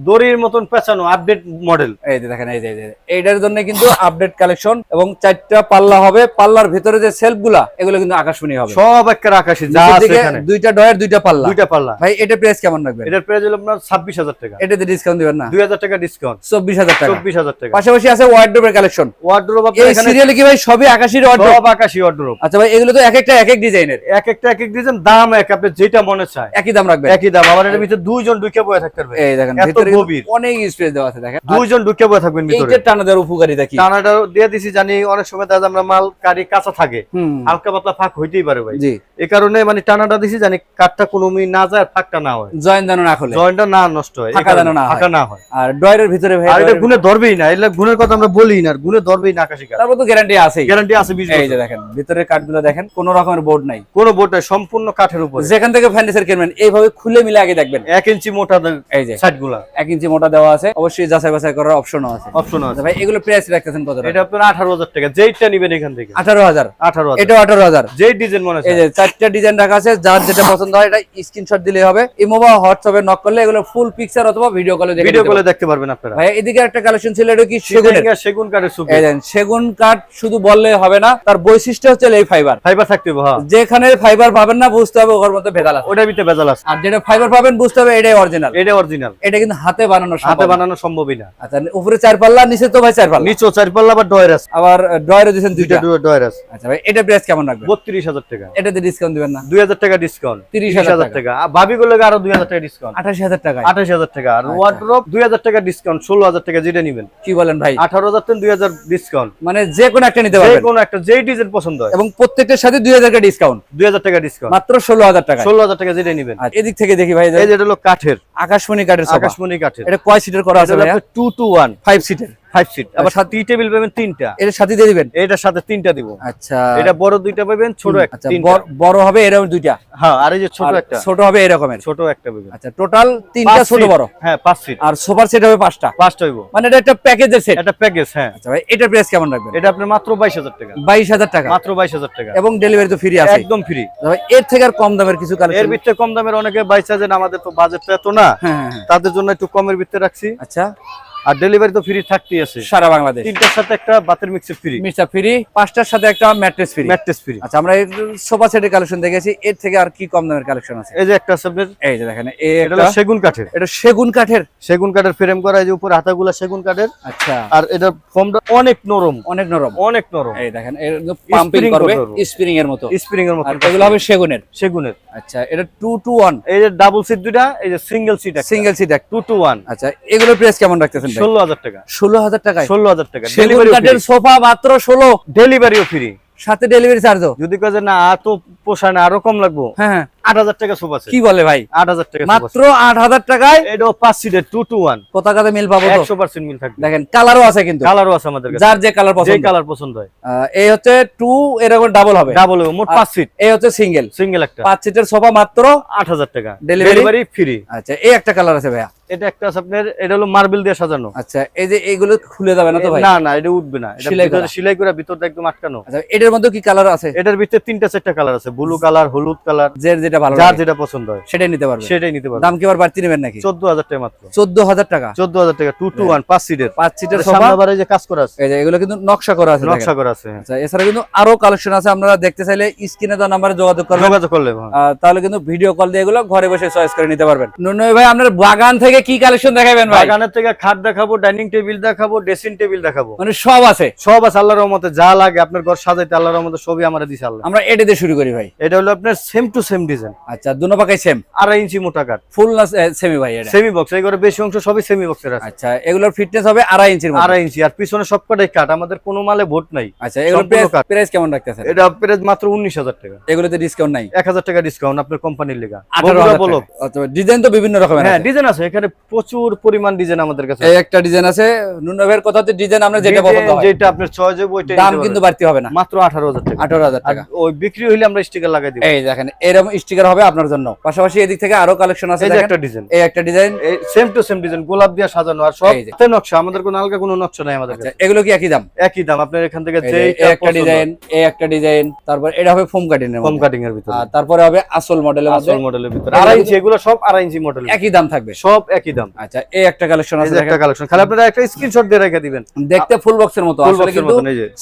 দড়ির মতন পেঁচানো আপডেট মডেল এই যে দেখেন এই যে এইটার জন্য কিন্তু আপডেট কালেকশন এবং চারটা পাল্লা হবে। পাল্লার ভিতরে যে সেলফগুলা এগুলো কিন্তু আকাশমণি হবে। সব একটা আকাশি যা আছে এখানে। দুইটা ডয়ের দুইটা পাল্লা। দুইটা পাল্লা। ভাই এটা প্রাইস কেমন রাখবেন? এটার প্রাইস হলো আপনার ছাব্বিশ হাজার টাকা। এটাতে ডিসকাউন্ট দিবেন না? দুই হাজার টাকা ডিসকাউন্ট ডিসকাউন্ট চব্বিশ হাজার টাকা। চব্বিশ হাজার টাকা। পাশাপাশি আছে ওয়ার্ড্রোবের কালেকশন ওয়ার্ড্রোব এই সিরিয়ালে কি ভাই? সবই আকাশির ওয়ার্ড্রোব সব আকাশি ওয়ার্ড্রোব আচ্ছা ভাই এগুলো তো এক একটা এক এক ডিজাইনের। এক একটা এক এক ডিজাইন দাম এক আপনি যেটা মনে চায়। একই দাম রাখবেন। একই দাম। আবার এর ভিতরে দুইজন ঢুকে বয়ে থাকতে পারবে। এই দেখেন ভিতরে গভীর। অনেক স্পেস দেওয়া আছে দেখেন। দুইজন ঢুকে বয়ে থাকবেন ভিতরে। উপকারিতা কি? টানাটা দিয়ে দিছি জানি অনেক সময় যায় আমরা মাল কারি কাঁচা থাকে। হালকা পাতলা ফাঁক হইতেই পারে ভাই। জি। এই কারণে মানে টানাটা দিছি জানি কাঠটা কোনো না যায় ফাঁকটা না হয়। জয়েন দানো না খোলে। জয়েন্টটা না নষ্ট হয়। ফাঁকা যেন না হয়। ফাঁকা না হয়। আর ডয়ের ভিতরে ভাই আর এটা গুণে ধরবেই না এটা গুণের কথা আমরা বলি না গুণে ধরবেই না আকাশি কাঠ। তারপর তো গ্যারান্টি আছেই। গ্যারান্টি আছে বিশ এই যে দেখেন ভিতরের কাঠগুলো দেখেন কোনো রকমের বোর্ড নাই। কোন বোর্ড নাই সম্পূর্ণ কাঠের উপরে। যেখান থেকে ফার্নিচার কিনবেন এইভাবে খুলে মিলে আগে দেখবেন। এক ইঞ্চি মোটা এই যে। সাইডগুলা এক ইঞ্চি মোটা দেওয়া আছে অবশ্যই যাচাই বাছাই করার অপশনও আছে। অপশন আছে। ভাই এগুলো প্রাইস রাখতেছেন কত এটা আপনার আঠারো হাজার টাকা যেইটা নিবেন এখান থেকে। আঠারো হাজার। আঠারো হাজার। এটাও আঠারো হাজার। যেই ডিজাইন মনে এই যে চারটা ডিজাইন রাখা আছে যার যেটা পছন্দ হয় এটা স্ক্রিনশট দিলে হবে। ইমো বা হোয়াটসঅ্যাপে নক করলে এগুলো ফুল পিকচার অথবা ভিডিও কলে দেখে ভিডিও কলে। দেখতে পারবেন আপনারা। ভাই এদিকে একটা কালেকশন ছিল এটা কি সেগুনের? সেগুন সেগুন কাঠের সুপ দেন সেগুন কাঠ শুধু বললে হবে না তার বৈশিষ্ট্য হচ্ছে এই ফাইবার ফাইবার থাকতে হবে হ্যাঁ। যেখানে ফাইবার পাবেন না বুঝতে হবে ওর মধ্যে ভেজাল আছে। ওটার ভিতরে বেজাল আছে। আর যেটা ফাইবার পাবেন বুঝতে হবে এটাই অরিজিনাল এটা অরিজিনাল এটা কিন্তু হাতে বানানো হাতে বানানো সম্ভবই না। আচ্ছা উপরে চার পাল্লা নিচে তো ভাই চার পাল্লা নিচেও চার পাল্লা বা ডয়ের আছে। আবার ড্রয়ারে দিয়েছেন দুইটা দুইটা। ডয়ের আছে। আচ্ছা ভাই এটা প্রাইস কেমন রাখবেন? বত্রিশ হাজার টাকা। এটাতে ডিসকাউন্ট দিবেন না। দুই হাজার টাকা ডিসকাউন্ট 30,000 হাজার টাকা। আর ভাবি গুলো আরও দুই হাজার টাকা ডিসকাউন্ট আঠাশ হাজার টাকায়। আঠাশ হাজার টাকা। আর ওয়ার্ড্রপ দুই হাজার টাকা ডিসকাউন্ট ষোলো হাজার টাকা যেটা নিবেন। কি বলেন ভাই? আঠারো হাজার থেকে দুই হাজার ডিসকাউন্ট মানে যে কোনো একটা নিতে যে পারবেন। কোনো একটা যেই ডিজাইন পছন্দ হয়। এবং প্রত্যেকটার সাথে দুই হাজার টাকা ডিসকাউন্ট দুই হাজার টাকা ডিসকাউন্ট মাত্র ষোলো হাজার টাকা ষোলো হাজার টাকা যেটা নিবেন। এদিক থেকে দেখি ভাই। এই যেটা হলো কাঠের। আকাশমণি কাঠের আকাশমণি কাঠের। এটা কয় সিটের করা আছে টু টু ওয়ান ফাইভ সিটের ফাইভ সিট আবার সাথে টেবিল পাবেন তিনটা। এটার সাথে দিয়ে দিবেন? এটার সাথে তিনটা দিব। আচ্ছা। এটা বড় দুইটা পাবেন ছোট একটা আচ্ছা বড়- হবে এরকম দুইটা? হ্যাঁ আর এই যে ছোট একটা। ছোট হবে এরকমের? ছোট একটা পাবেন। আচ্ছা টোটাল তিনটা ছোট বড়? হ্যাঁ পাঁচ ফিট আর সোফার সেট হবে পাঁচটা? পাঁচটা হইব। মানে এটা একটা প্যাকেজের সেট? এটা প্যাকেজ হ্যাঁ। আচ্ছা ভাই এটার প্রাইস কেমন রাখবেন? এটা আপনার মাত্র বাইশ হাজার টাকা। বাইশ হাজার টাকা। মাত্র বাইশ হাজার টাকা। এবং ডেলিভারি তো ফ্রি আছে একদম ফ্রি ভাই এর থেকে আর কম দামের কিছু এর কালেকশন ভিতরে কম দামের অনেকে বাইশ হাজার আমাদের তো বাজেটটা এত না। হ্যাঁ হ্যাঁ হ্যাঁ। তাদের জন্য একটু কমের ভিতরে রাখছি। আচ্ছা। আর ডেলিভারি তো ফ্রি থাকতেই আছে। সারা বাংলাদেশ। তিনটার সাথে একটা বাতের মিক্সের ফ্রি মিস্টার ফ্রি পাঁচটার সাথে একটা ম্যাট্রেস ফ্রি ম্যাট্রেস ফ্রি আচ্ছা আমরা সোফা সেটের কালেকশন দেখেছি এর থেকে আর কি কম দামের কালেকশন আছে? এই যে একটা আছে এই যে দেখেন এটা সেগুন কাঠের। এটা সেগুন কাঠের। সেগুন কাঠের ফ্রেম করা এই যে উপরে হাতাগুলা সেগুন কাঠের। আচ্ছা। আর এটা ফর্মটা অনেক নরম। অনেক নরম। অনেক নরম। এই দেখেন এর পাম্পিং করবে। স্প্রিং এর মতো স্প্রিং এর মতো। আর এগুলো হবে সেগুনের। সেগুনের। আচ্ছা এটা টু টু ওয়ান এই যে ডাবল সিট দুইটা এই যে single seat single seat two two one আচ্ছা এগুলোর প্রাইস কেমন রাখতেছেন? ষোলো হাজার টাকা। ষোলো হাজার টাকায় ষোলো হাজার টাকা ডেলিভারি সোফা মাত্র ষোলো। ডেলিভারিও ফ্রি সাথে ডেলিভারি চার্জও যদি কাজে না এত পোষায় না আরও কম লাগবো? হ্যাঁ হ্যাঁ। আট হাজার টাকা সোফা কি বলে ভাই? আট হাজার টাকা মাত্র আট হাজার টাকায়? এটাও পাঁচ সিটের টু টু ওয়ান পতাকাতে মিল পাবো একশো পার্সেন্ট মিল থাকবে। দেখেন কালারও আছে কিন্তু। কালারও আছে আমাদের যার যে কালার পছন্দ। কালার পছন্দ হয়। এই হচ্ছে টু এরকম ডাবল হবে। ডাবল মোট পাঁচ সিট এই হচ্ছে সিঙ্গেল সিঙ্গেল একটা। পাঁচ সিটের সোফা মাত্র আট হাজার টাকা? ডেলিভারি ফ্রি আচ্ছা এই একটা কালার আছে ভাইয়া। এটা একটা আছে আপনার এটা হলো মার্বেল দিয়ে সাজানো। আচ্ছা এই যে এইগুলো খুলে যাবে না তো ভাই? না না এটা উঠবে না। এটা সেলাই ভিতরে সেলাই করে ভিতরটা একদম আটকানো। আচ্ছা এটার মধ্যে কি কালার আছে? এটার ভিতরে তিনটা চারটা কালার আছে। ব্লু কালার হলুদ কালার যে যেটা ভালো যার যেটা পছন্দ হয়। সেটাই নিতে পারবে। সেটাই নিতে পারবে। দাম কি আবার বাড়তি নেবেন নাকি? চোদ্দ হাজার টাকা মাত্র। চোদ্দ হাজার টাকা? চোদ্দ হাজার টাকা টু পাঁচ সিটের পাঁচ সিটের সোফা সামনে। যে কাজ করা আছে। এই যে এগুলো কিন্তু নকশা করা আছে নকশা করা আছে আচ্ছা এছাড়া কিন্তু আরও কালেকশন আছে। আপনারা দেখতে চাইলে স্ক্রিনে দেওয়া নাম্বারে যোগাযোগ করবেন। যোগাযোগ করলে হ্যাঁ। তাহলে কিন্তু ভিডিও কল দিয়ে এগুলো ঘরে বসে চয়েস করে নিতে পারবেন। ভাই আপনার বাগান থেকে কি কালেকশন দেখাবেন ভাই? বাগানের থেকে খাট দেখাবো ডাইনিং টেবিল দেখাবো ড্রেসিং টেবিল দেখাবো। মানে সব আছে? সব আছে আল্লাহর রহমতে যা লাগে আপনার ঘর সাজাইতে আল্লাহর রহমতে সবই আমরা দিছে আল্লাহ। আমরা এটা দিয়ে শুরু করি ভাই। এটা হলো আপনার সেম টু সেম ডিজাইন আচ্ছা দুনো পাকাই সেম আড়াই ইঞ্চি মোটা কাঠ ফুল না সেমি ভাই এটা? সেমি বক্স এই ঘরে বেশি অংশ সবই সেমি বক্সের আছে। আচ্ছা এগুলোর ফিটনেস হবে আড়াই ইঞ্চির আড়াই ইঞ্চি আর পিছনে সবকটাই কাট আমাদের কোনো মালে ভোট নাই। আচ্ছা সম্পূর্ণ প্রাইস কেমন রাখতেছেন? এটা প্রাইস মাত্র উনিশ হাজার টাকা। এগুলোতে ডিসকাউন্ট নাই? এক হাজার টাকা ডিসকাউন্ট আপনার কোম্পানির লেগা। আঠারো। ডিজাইন তো বিভিন্ন রকমের হ্যাঁ ডিজাইন আছে এখানে প্রচুর পরিমাণ ডিজাইন আমাদের কাছে এই একটা ডিজাইন আছে। নুনবের কথা হচ্ছে ডিজাইন আমরা যেটা পছন্দ হয়। যেটা আপনার চয়েস হবে ওইটা দাম কিন্তু বাড়তি হবে না। মাত্র আঠারো হাজার টাকা। আঠারো হাজার আর টাকা। ওই বিক্রি হইলে আমরা স্টিকার লাগাই দিব। এই দেখেন এরকম স্টিকার হবে আপনার জন্য। পাশাপাশি এদিক থেকে আরও কালেকশন আছে এই দেখেন। একটা ডিজাইন এই একটা design same to same design গোলাপ দিয়ে সাজানো। আর সব। হাতে নকশা আমাদের কোনো আলগা কোনো নকশা নাই আমাদের আচ্ছা কাছে। এগুলো কি একই দাম? একই দাম আপনার এখান থেকে যে, একটা ডিজাইন এই একটা ডিজাইন তারপর এটা হবে ফোম কাটিং এর মধ্যে। কাটিং এর ভিতরে। আর তারপরে হবে আসল মডেলের মধ্যে। আসল মডেলের ভিতরে। আড়াই ইঞ্চি এগুলো সব আড়াই ইঞ্চি মডেল একই দাম থাকবে। সব একই দাম। আচ্ছা এই একটা কালেকশন আছে একটা কালেকশন খালি আপনারা একটা স্ক্রিনশট দিয়ে রেখে দিবেন। দেখতে ফুল বক্সের মতো আসলে কিন্তু।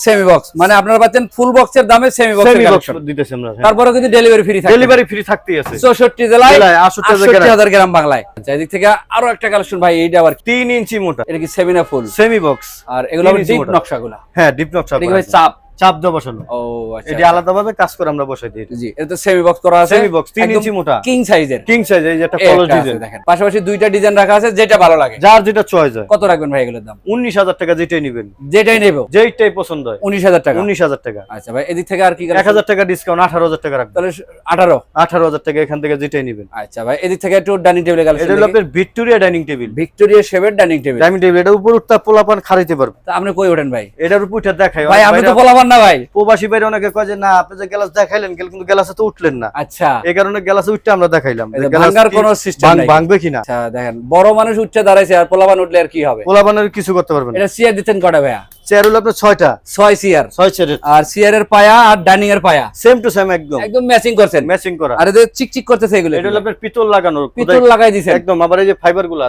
সেমি বক্স মানে আপনারা পাচ্ছেন ফুল বক্সের দামে সেমি বক্স কালেকশন দিতেছি আমরা হ্যাঁ। তারপরে কিন্তু ডেলিভারি ফ্রি থাকে ডেলিভারি ফ্রি থাকতেই আছে। চৌষট্টি জেলায় জেলায় 68 আটষট্টি জায়গায় হাজার গ্রাম বাংলায়। আচ্ছা এদিক থেকে আরও একটা কালেকশন ভাই এইটা আবার কি? তিন ইঞ্চি মোটা। এটা কি সেমিনা ফুল সেমি বক্স আর এগুলো ডিপ নকশাগুলো। হ্যাঁ ডিপ নকশা এটা ভাই চাপ? চাপ দেওয়া বসানো। ও আচ্ছা এটি আলাদা ভাবে কাজ করে আমরা বসাই দিই। জি এটা সেমি বক্স করা আছে। সেমি বক্স তিন ইঞ্চি মোটা। কিং সাইজের কিং সাইজ এই যে একটা কলস ডিজাইন দেখেন। পাশাপাশি দুইটা ডিজাইন রাখা আছে যেটা ভালো লাগে। যার যেটা চয়েস হয়। কত রাখবেন ভাই এগুলোর দাম? উনিশ হাজার টাকা যেটাই নিবেন। যেটাই নেব। যেইটাই পছন্দ হয়। উনিশ হাজার টাকা। উনিশ হাজার টাকা। আচ্ছা ভাই এদিক থেকে আর কি এক হাজার টাকা ডিসকাউন্ট আঠারো হাজার টাকা রাখবেন। তাহলে আঠারো। আঠারো হাজার টাকা এখান থেকে যেটাই নিবেন। আচ্ছা ভাই এদিক থেকে একটু ডাইনিং টেবিল এটা হলো আপনার ভিক্টোরিয়া ডাইনিং টেবিল ভিক্টোরিয়া শেপের ডাইনিং টেবিল ডাইনিং টেবিল এটা উপর উঠতে পোলাপান খাড়াইতে পারবে। তা আপনি কই ওঠেন ভাই? এটার উপর উঠে দেখাই। ভাই আমি তো বলাবার না ভাই? প্রবাসী বাইরে অনেকে কয় যে না আপনি যে গ্লাস দেখাইলেন কিন্তু গ্লাসে তো উঠলেন না। আচ্ছা। এই কারণে গ্লাসে উঠতে আমরা দেখাইলাম। ভাঙার কোনো সিস্টেম নাই। ভাঙবে কিনা আচ্ছা দেখেন বড় মানুষ উঠছে দাঁড়াইছে আর পোলাবান উঠলে আর কি হবে? পোলাপানের কিছু করতে পারবেন এটা সিয়ার দিতেন কটা ভাইয়া? চেয়ার হলো আপনার ছয়টা। ছয় সিয়ার ছয় চেয়ারের আর সিয়ার এর পায়া আর ডাইনিং এর পায়া। সেম টু সেম একদম। একদম ম্যাচিং করছেন। ম্যাচিং করা। আর এদের চিকচিক করতেছে এগুলো। এটা হলো আপনার পিতল লাগানো পিতল লাগাই দিছেন। একদম আবার এই যে ফাইবারগুলো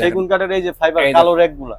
সেগুন কাঠের এই যে ফাইবার কালো রেকগুলা।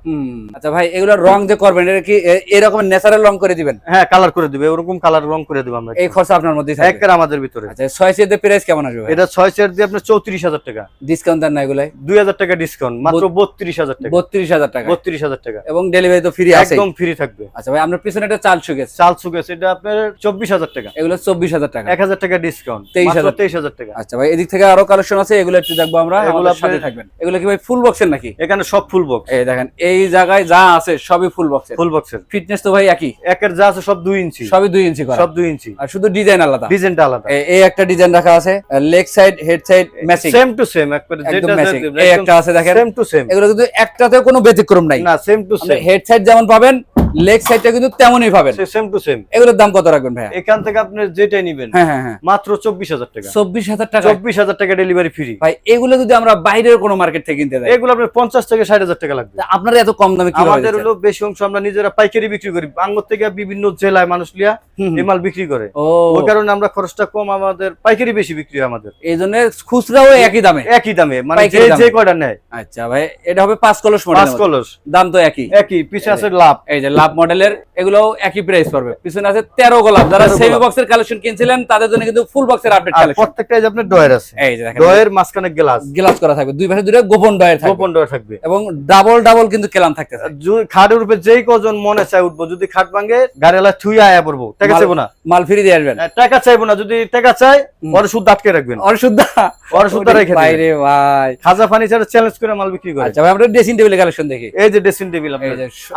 আচ্ছা ভাই এগুলো রং যে করবেন এটা কি এরকম ন্যাচারাল রং করে দিবেন? হ্যাঁ কালার করে দিবে ওরকম কালার রং করে দেবো আমরা এই খরচা আপনার মধ্যেই থাকবে। একের আমাদের ভিতরে। আচ্ছা ছয় সিয়ার প্রাইস কেমন আসবে এটা ছয় চেয়ার দিয়ে আপনার চৌত্রিশ হাজার টাকা। ডিসকাউন্ট দেন না এগুলাই? দুই হাজার টাকা ডিসকাউন্ট মাত্র বত্রিশ হাজার টাকা। বত্রিশ হাজার টাকা। বত্রিশ হাজার টাকা। এবং ডেলিভারি তো ফ্রি আছে একদম ফ্রি থাকবে। আচ্ছা ভাই আপনার পিছনে একটা চাল সুগেছে চাল সুগেছে এটা আপনার চব্বিশ হাজার টাকা। এগুলো চব্বিশ হাজার টাকা। এক হাজার টাকা ডিসকাউন্ট 23,000 তেইশ হাজার টাকা। আচ্ছা ভাই এদিক থেকে আরও কালেকশন আছে এগুলো একটু দেখব আমরা এগুলো সাথে থাকবেন। এগুলো কি ভাই ফুল বক্সের নাকি? এখানে সব ফুল বক্স এই দেখেন এই জায়গায় যা আছে সবই ফুল বক্সের ফুল বক্সের ফিটনেস তো ভাই একই। একের যা আছে সব দুই ইঞ্চি। সবই দুই ইঞ্চি করা। সব দুই ইঞ্চি। আর শুধু ডিজাইন আলাদা। ডিজাইনটা আলাদা। এই- একটা ডিজাইন রাখা আছে leg side head side matching same to same একবারে যেটা matching। এই একটা আছে দেখেন। সেম টু সেম এগুলো কিন্তু একটাতেও কোনো ব্যতিক্রম নাই। না same to same head side যেমন পাবেন লেগ সাইডটা কিন্তু তেমনই পাবেন। সেম টু সেম এগুলোর দাম কত রাখবেন ভাইয়া? এখান থেকে আপনি যেটাই নিবেন হ্যাঁ হ্যাঁ হ্যাঁ। মাত্র চব্বিশ হাজার টাকা। চব্বিশ হাজার টাকা চব্বিশ হাজার টাকা ডেলিভারি ফ্রি ভাই এগুলো যদি আমরা বাইরের কোনো মার্কেট থেকে কিনতে যাই। এগুলো আপনার পঞ্চাশ থেকে ষাট হাজার টাকা লাগবে। আপনারা এত কম দামে আমাদের হলো বেশি অংশ আমরা নিজেরা পাইকারি বিক্রি করি। বাংলা থেকে বিভিন্ন জেলায় মানুষ লিয়া এই মাল বিক্রি করে। ও। ওই কারণে আমরা খরচটা কম আমাদের পাইকারি বেশি বিক্রি হয় আমাদের। এই জন্য খুচরাও একই দামে। একই দামে মানে যে যে কয়টা নেয়। আচ্ছা ভাই এটা হবে পাঁচ কলস পাঁচ মডেল কলস। দাম তো একই। একই পিছে আছে লাভ। এই যে লাভ মডেলের এগুলো একই প্রাইস পড়বে। পিছনে আছে তেরো গোলাপ। যারা সেমি বক্সের কালেকশন কিনছিলেন তাদের জন্য কিন্তু ফুল বক্সের আপডেট আর কালেকশন প্রত্যেকটা এই যে আপনার ডয়ের আছে। এই যে দেখেন। ডয়ের মাঝখানে গ্লাস গ্লাস করা থাকবে। দুই পাশে দুটো গোপন ডয়ের থাকবে। গোপন ডয়ের থাকবে। এবং ডাবল ডাবল কিন্তু কেলাম থাকতেছে। যদি খাটের উপরে যেই কজন মনে চায় উঠবো যদি খাট ভাঙে গাড়িওয়ালা থুই আয়া পড়ব। টাকা চাইব না। মাল ফ্রি দিয়ে আসবেন। হ্যাঁ, টাকা চাইব না। যদি টাকা চাই। ওর সুদ আটকে রাখবেন। আর শুদ্ধা ওর সুদ রেখে। বাইরে ভাই। খাজা ফার্নিচার চ্যালেঞ্জ করে মাল বিক্রি করে। আচ্ছা আমরা ড্রেসিং টেবিলের কালেকশন দেখি। এই যে ড্রেসিং টেবিল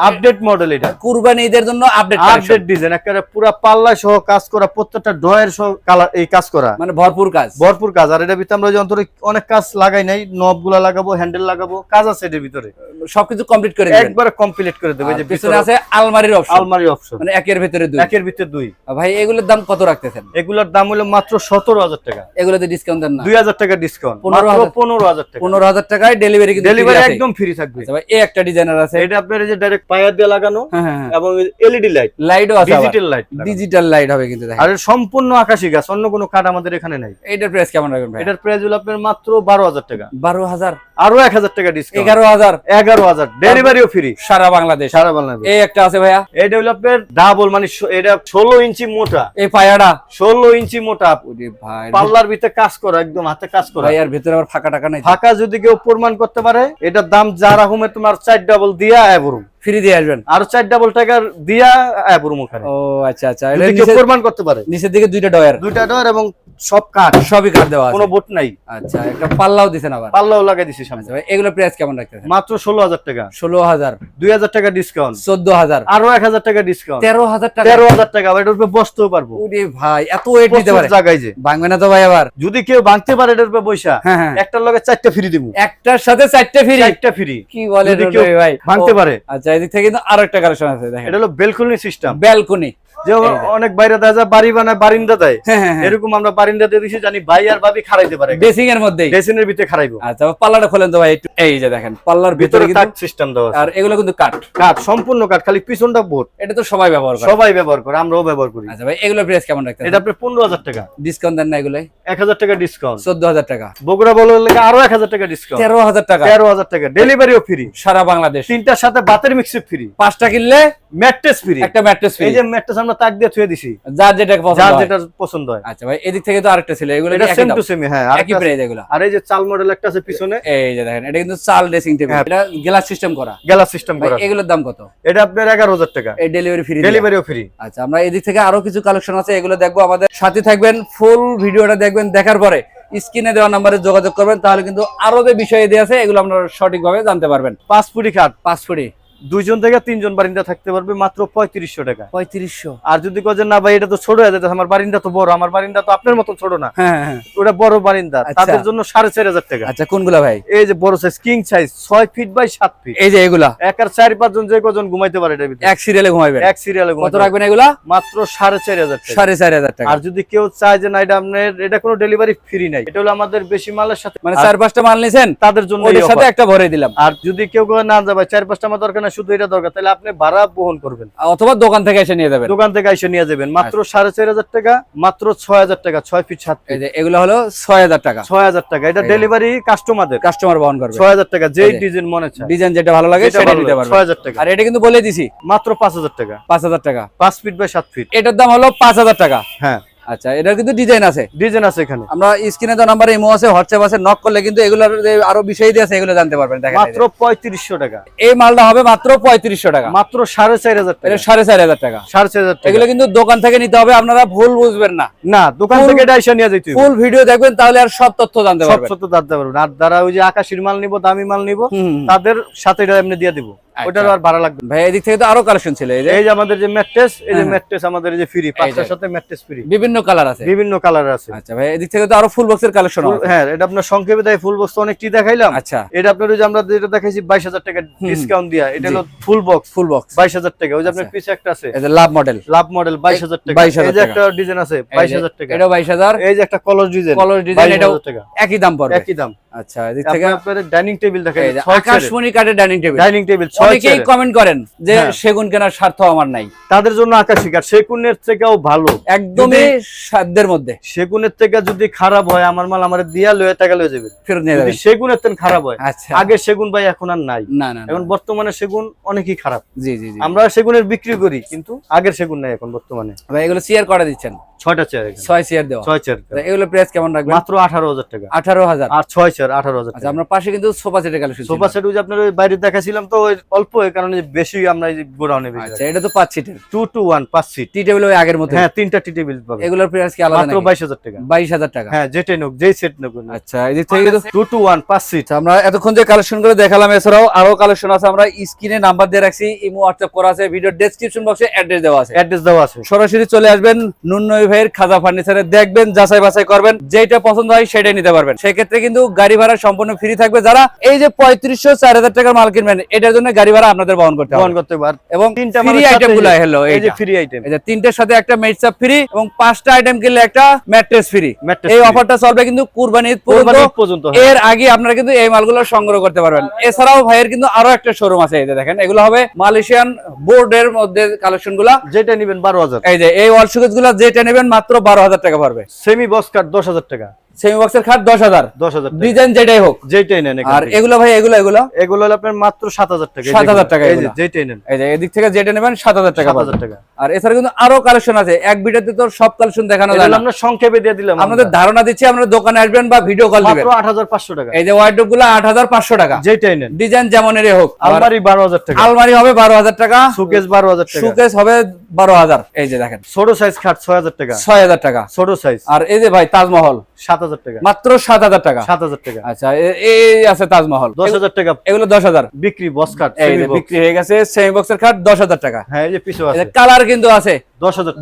আপডেট মডেল এটা। কুরবানি ঈদের জন্য আপডেট আপডেট ডিজাইন একেবারে পুরো পাল্লা সহ কাজ করা প্রত্যেকটা ডয়ের সহ কালার এই কাজ করা। মানে ভরপুর কাজ। ভরপুর কাজ আর এটার ভিতরে আমরা যে অন্তরে অনেক কাজ লাগাই নাই নবগুলা লাগাবো হ্যান্ডেল লাগাবো কাজ আছে এটার ভিতরে। সবকিছু কমপ্লিট করে দিবেন। একবারে কমপ্লিট করে দেবে যে পিছনে আছে আলমারির অপশন আলমারি অপশন মানে একের ভিতরে দুই। একের ভিতরে দুই। ভাই এগুলোর দাম কত রাখতেছেন? এগুলোর দাম হলো মাত্র সতেরো হাজার টাকা। এগুলোতে ডিসকাউন্ট দেন না। দুই হাজার টাকা ডিসকাউন্ট 15,000 পনেরো হাজার টাকা। পনেরো হাজার টাকায় ডেলিভারি ডেলিভারি একদম ফ্রি থাকবে। আচ্ছা ভাই এই একটা ডিজাইনার আছে। এটা আপনার এই যে ডাইরেক্ট পায়ার দিয়ে লাগানো হ্যাঁ হ্যাঁ এবং এলইডি লাইট লাইটও আছে ডিজিটাল লাইট ডিজিটাল লাইট হবে কিন্তু দেখেন। আর সম্পূর্ণ আকাশী গাছ অন্য কোনো কাঠ আমাদের এখানে নাই। এইটার প্রাইস কেমন রাখবেন ভাই? এটার প্রাইস হলো আপনার মাত্র বারো হাজার টাকা। বারো হাজার? আরও এক হাজার টাকা ডিসকাউন্ট এগারো হাজার? এগারো হাজার। ডেলিভারিও ফ্রি সারা বাংলাদেশ। সারা বাংলাদেশ। এই একটা আছে ভাইয়া। এটা হলো আপনার ডাবল মানে এটা ষোলো ইঞ্চি মোটা। এই পায়াটা। ষোলো ইঞ্চি মোটা। ওরে ভাই পাল্লার ভিতরে কাজ করা একদম হাতে কাজ করা। ভাই আর ভিতরে আবার ফাঁকা টাকা নাই ফাঁকা যদি কেউ প্রমাণ করতে পারে এটার দাম যারা হুমে তোমার চার ডাবল দিয়া অ্যাবরুম ফ্রি দিয়ে আসবেন। আর চার ডাবল টাকার দিয়া ওখানে ও আচ্ছা আচ্ছা। এটা কেউ প্রমাণ করতে পারে। নিচের দিকে দুইটা ডয়ার। দুইটা ডর এবং সব কাঠ। সবই দেওয়া আছে। কোনো বোট নাই। আচ্ছা একটা পাল্লাও দিছেন আবার। পাল্লাও লাগাই দিছি সামনে। আচ্ছা ভাই এগুলো প্রাইস কেমন রাখতেছেন? মাত্র ষোলো হাজার টাকা। ষোলো হাজার। দুই হাজার টাকা ডিসকাউন্ট চোদ্দ হাজার। আরও এক হাজার টাকা ডিসকাউন্ট তেরো হাজার টাকা। তেরো হাজার টাকা আবার এটার উপরে বসতেও পারব। ওরে ভাই এত ওয়েট দিতে পারে। জায়গায় যে। ভাঙবে না তো ভাই আবার। যদি কেউ ভাঙতে পারে এটার উপরে বৈশা হ্যাঁ হ্যাঁ। একটার লগে চারটা ফ্রি দিব। একটার সাথে চারটে ফ্রি চারটা ফ্রি কি বলে ভাই? ভাঙতে পারে। আচ্ছা এদিক থেকে কিন্তু আরও একটা কালেকশন আছে দেখেন। এটা হলো বেলকনি সিস্টেম ব্যালকনি যে অনেক বাইরে দেখা যায় বাড়ি বানায় বারিন্দা দেয়। হ্যাঁ হ্যাঁ হ্যাঁ। এরকম আমরা বারিন্দা দিয়ে দিছি জানি ভাই আর ভাবি খারাইতে পারে। ড্রেসিং এর মধ্যেই। ডেসিনের ভিতরে খারাইবো আচ্ছা পাল্লাটা খোলেন তো ভাই একটু। এই যে দেখেন পাল্লার ভিতরে কিন্তু সিস্টেম দেওয়া আর এগুলো কিন্তু কাঠ। কাঠ সম্পূর্ণ কাঠ খালি পিছনটা বোট এটা তো সবাই ব্যবহার করে। সবাই ব্যবহার করে আমরাও ব্যবহার করি। আচ্ছা ভাই এগুলো প্রাইস কেমন রাখতে এটা পনেরো হাজার টাকা। ডিসকাউন্ট দেন না এগুলো এক হাজার টাকা ডিসকাউন্ট চোদ্দ হাজার টাকা। বগুড়া বলে আরও এক হাজার টাকা ডিসকাউন্ট তেরো হাজার টাকা। তেরো হাজার টাকা। ডেলিভারিও ফ্রি সারা বাংলাদেশ। তিনটার সাথে বাতের মিক্সি ফ্রি পাঁচটা কিনলে ম্যাট্রেস ফ্রি। একটা ম্যাট্রেস ফ্রি। এই যে ম্যাট্রেস আমরা তাক দিয়ে থুয়ে দিছি। যার যেটা পছন্দ যার যেটা পছন্দ হয়। আচ্ছা ভাই এদিক থেকে তো আরেকটা ছিল এগুলো এটা সেম টু সেম হ্যাঁ একই প্রাইস এগুলো। আর এই যে চাল মডেল একটা আছে পিছনে। এই যে দেখেন এটা কিন্তু চাল ড্রেসিং টেবিল হ্যাঁ। এটা গ্লাস সিস্টেম করা। গ্যালাস সিস্টেম করা। এগুলোর দাম কত? এটা আপনার এগারো হাজার টাকা। এই ডেলিভারি ফ্রি ডেলিভারিও ফ্রি আচ্ছা আমরা এদিক থেকে আরও কিছু কালেকশন আছে এগুলো দেখব। আমাদের সাথে থাকবেন ফুল ভিডিওটা দেখবেন দেখার পরে স্ক্রিনে দেওয়া নাম্বারে যোগাযোগ করবেন তাহলে কিন্তু আরও যে বিষয় দিয়ে আছে এগুলো আপনারা সঠিকভাবে জানতে পারবেন। পাঁচ ফুটি খাট। পাঁচ ফুটি। দুইজন থেকে তিনজন বারিন্দা থাকতে পারবে মাত্র পঁয়ত্রিশশো টাকা। পঁয়ত্রিশশো। আর যদি কজন না ভাই এটা তো ছোট হয়ে যাচ্ছে আমার বারিন্দা তো বড় আমার বারিন্দা তো আপনার মতো ছোট না। হ্যাঁ হ্যাঁ। ওটা বড় বারিন্দা আচ্ছা। তাদের জন্য সাড়ে চার হাজার টাকা। আচ্ছা কোনগুলা ভাই? এই যে বড় সাইজ কিং সাইজ ছয় ফিট বাই সাত ফিট এই যে এগুলা? এক আর চারি পাঁচজন যে কজন ঘুমাইতে পারে ভিতরে। এক সিরিয়ালে ঘুমাইবেন? এক সিরিয়ালে কত রাখবেন এগুলা? মাত্র সাড়ে চার হাজার টাকা। সাড়ে চার হাজার টাকা। আর যদি কেউ চায় যে না এটা আপনার এটা কোনো ডেলিভারি ফ্রি নাই। এটা হলো আমাদের বেশি মালের সাথে। মানে চার পাঁচটা মাল নিছেন তাদের জন্য সাথে একটা ভরে দিলাম। আর যদি কেউ না যাবে চার পাঁচটা আমার দরকার শুধু এটা দরকার তাহলে আপনি ভাড়া বহন করবেন। অথবা দোকান থেকে এসে নিয়ে যাবেন। দোকান থেকে এসে নিয়ে যাবেন। মাত্র সাড়ে চার হাজার টাকা মাত্র ছয় হাজার টাকা ছয় ফিট সাত ফিট এগুলো হলো ছয় হাজার টাকা। ছয় হাজার টাকা। এটা। ডেলিভারি কাস্টমারদের কাস্টমার বহন করবে। ছয় হাজার টাকা যেই। ডিজাইন মনে চায়। ডিজাইন যেটা ভালো লাগে সেটা নিতে পারবে। ছয় হাজার টাকা। আর এটা কিন্তু বলে দিছি মাত্র পাঁচ হাজার টাকা। পাঁচ হাজার টাকা। পাঁচ ফিট বাই সাত ফিট এটার দাম হলো পাঁচ হাজার টাকা। হ্যাঁ। আচ্ছা এটার কিন্তু ডিজাইন আছে। ডিজাইন আছে এখানে। আমরা স্ক্রিনে তো নাম্বার ইমো আছে হোয়াটসঅ্যাপ আছে নক করলে কিন্তু এগুলোর আরও বিষয় দিয়ে আছে এগুলো জানতে পারবেন দেখেন মাত্র যে। পঁয়ত্রিশশো টাকা। এই মালটা হবে মাত্র পঁয়ত্রিশশো টাকা। মাত্র সাড়ে চার হাজার টাকা। এটা সাড়ে চার হাজার টাকা। সাড়ে চার হাজার টাকা। এগুলো কিন্তু দোকান থেকে নিতে হবে আপনারা ভুল বুঝবেন না। না দোকান থেকে এটা এসে নিয়ে যেতে হবে। ফুল ভিডিও দেখবেন তাহলে আর সব তথ্য জানতে পারবেন। সব তথ্য জানতে পারবেন। আর যারা ওই যে আকাশির মাল নিব দামি মাল নিব। তাদের সাথে এটা এমনি দিয়ে দিব। ওটার আর ভাড়া লাগবে ভাই এদিক থেকে তো আরও কালেকশন ছিল এই যে? আমাদের যে ম্যাট্রেস এই যে হ্যাঁ। ম্যাট্রেস আমাদের এই যে ফ্রি পাঁচটার সাথে ম্যাট্রেস ফ্রি বিভিন্ন কালার আছে। বিভিন্ন কালার আছে। আচ্ছা ভাই এদিক থেকে তো আরও ফুল বক্সের কালেকশন হ্যাঁ এটা আপনার সংক্ষেপে দেয় ফুল বক্স অনেকটি দেখাইলাম। আচ্ছা। এটা আপনার ওই যে আমরা যেটা দেখাইছি বাইশ হাজার টাকা ডিসকাউন্ট দিয়া এটা। হলো ফুল বক্স ফুল বক্স বাইশ হাজার টাকা। ওই যে আপনার আচ্ছা। পিছে একটা আছে। এই যে লাভ মডেল লাভ মডেল বাইশ হাজার টাকা। এই যে একটা ডিজাইন আছে বাইশ হাজার টাকা। এটাও বাইশ হাজার। এই যে একটা কলর ডিজাইন কলর ডিজাইন টাকা। একই দাম পড়বে। একই দাম। আচ্ছা এদিক থেকে আপনার আপনার ডাইনিং টেবিল দেখাই আকাশমণি কাঠের ডাইনিং টেবিল ডাইনিং টেবিল অনেকেই কমেন্ট করেন যে হ্যাঁ। সেগুন কেনার স্বার্থ আমার নাই। তাদের জন্য আকাশি কাঠ সেগুনের থেকেও ভালো। একদমই সাধ্যের মধ্যে। সেগুনের থেকে যদি খারাপ হয় আমার মাল আমার দিয়া লয়ে টাকা লয়ে যাবে। ফেরত নিয়ে যদি সেগুনের তেন খারাপ হয় আচ্ছা। আগে সেগুন ভাই এখন আর নাই। না না। এখন বর্তমানে সেগুন অনেকই খারাপ। জি জি জি। আমরা সেগুনের বিক্রি করি কিন্তু আগের সেগুন নাই এখন বর্তমানে। ভাই এগুলো শেয়ার করে দিচ্ছেন। ছয়টা চেয়ার ছয় শেয়ার দেওয়া। ছয় চেয়ার এগুলো প্রাইস কেমন রাখবেন? মাত্র আঠারো হাজার টাকা। আঠারো হাজার। আর ছয় চেয়ার আঠারো হাজার আচ্ছা টাকা। পাশে কিন্তু সোফা সেটের কালেকশন সোফা সেট ওই আপনার ওই বাইরে দেখাছিলাম তো ওই অল্প এই কারণে বেশি আমরা এই গোডাউনে আচ্ছা এটা তো পাঁচ সিটের। টু টু ওয়ান পাঁচ সিট টি টেবিল ওই আগের মতো হ্যাঁ তিনটা টি টেবিল পাবে এগুলোর প্রাইস কি আলাদা মাত্র বাইশ হাজার টাকা। বাইশ হাজার টাকা। হ্যাঁ যেটাই নোক যেই সেট নোক আচ্ছা এদিক থেকে টু টু ওয়ান পাঁচ সিট আচ্ছা, আমরা এতক্ষণ যে কালেকশনগুলো দেখালাম এছাড়াও আরও কালেকশন আছে আমরা স্ক্রিনে নাম্বার দিয়ে রাখছি ইমো হোয়াটসঅ্যাপ করা আছে ভিডিও ডেসক্রিপশন বক্সে অ্যাড্রেস দেওয়া আছে। অ্যাড্রেস দেওয়া আছে। সরাসরি চলে আসবেন নুন্নই ভাইয়ের খাজা ফার্নিচারে দেখবেন যাচাই বাছাই করবেন যেটা পছন্দ হয় সেটাই নিতে পারবেন। সেক্ষেত্রে কিন্তু গাড়ি ভাড়া সম্পূর্ণ ফ্রি থাকবে যারা এই যে পঁয়ত্রিশশো চার হাজার টাকার মাল কিনবেন এটার জন্য গাড়ি ভাড়া আপনাদের বহন করতে বহন করতে পার এবং তিনটা ফ্রি আইটেমগুলো হলো এই যে ফ্রি আইটেম এই যে তিনটের সাথে একটা মেটসাপ ফ্রি এবং পাঁচটা আইটেম কিনলে একটা ম্যাট্রেস ফ্রি এই অফারটা চলবে কিন্তু কুরবানি ঈদ পর্যন্ত। হ্যাঁ। এর আগে আপনারা কিন্তু এই মালগুলো সংগ্রহ করতে পারবেন। এছাড়াও ভাইয়ের কিন্তু আরও একটা শোরুম আছে এই যে দেখেন এগুলো হবে মালয়েশিয়ান বোর্ডের মধ্যে কালেকশনগুলা। যেটা নিবেন বারো হাজার। এই যে এই ওয়াল সুকেজগুলা যেটা নেবেন মাত্র বারো হাজার টাকা পড়বে। সেমি বস্কার দশ হাজার টাকা। সেমি বক্সের খাট দশ হাজার। দশ হাজার ডিজাইন যেটাই হোক। যেটাই নেন আর। এগুলো ভাই এগুলো এগুলো? এগুলো হলো আপনার মাত্র সাত হাজার টাকা। এই 7,000 টাকা এই যে যেটাই নেন। এই যে এদিক থেকে যেটা নেবেন সাত হাজার টাকা সাত পাবেন হাজার টাকা। আর এছাড়া কিন্তু আরও কালেকশন আছে। এক ভিডিওতে তো সব কালেকশন দেখানো যায় না। আমরা সংক্ষেপে দিয়ে দিলাম আপনাদের ধারণা দিচ্ছি আপনারা দোকানে আসবেন বা ভিডিও কল দিবেন। মাত্র হাজার পাঁচশো টাকা। এই যে ওয়ার্ডরোবগুলো আট হাজার পাঁচশো টাকা। যেটাই নেন। ডিজাইন যেমনেরই হোক আলমারি বারো হাজার টাকা। আলমারি হবে বারো হাজার টাকা। সুকেস বারো হাজার টাকা। সুকেস হবে বারো হাজার। এই যে দেখেন। ছোট সাইজ খাট ছয় হাজার টাকা। ছয় হাজার টাকা। ছোট সাইজ আর এই যে ভাই তাজমহল। সাত হাজার টাকা। মাত্র সাত হাজার টাকা? সাত হাজার টাকা। আচ্ছা এই আছে তাজমহল। দশ হাজার টাকা। এগুলো দশ হাজার। বিক্রি বক্স বিক্রি হয়ে গেছে সেমি বক্সের খাট দশ হাজার টাকা। হ্যাঁ এই যে পিছু আছে। কালার কিন্তু আছে।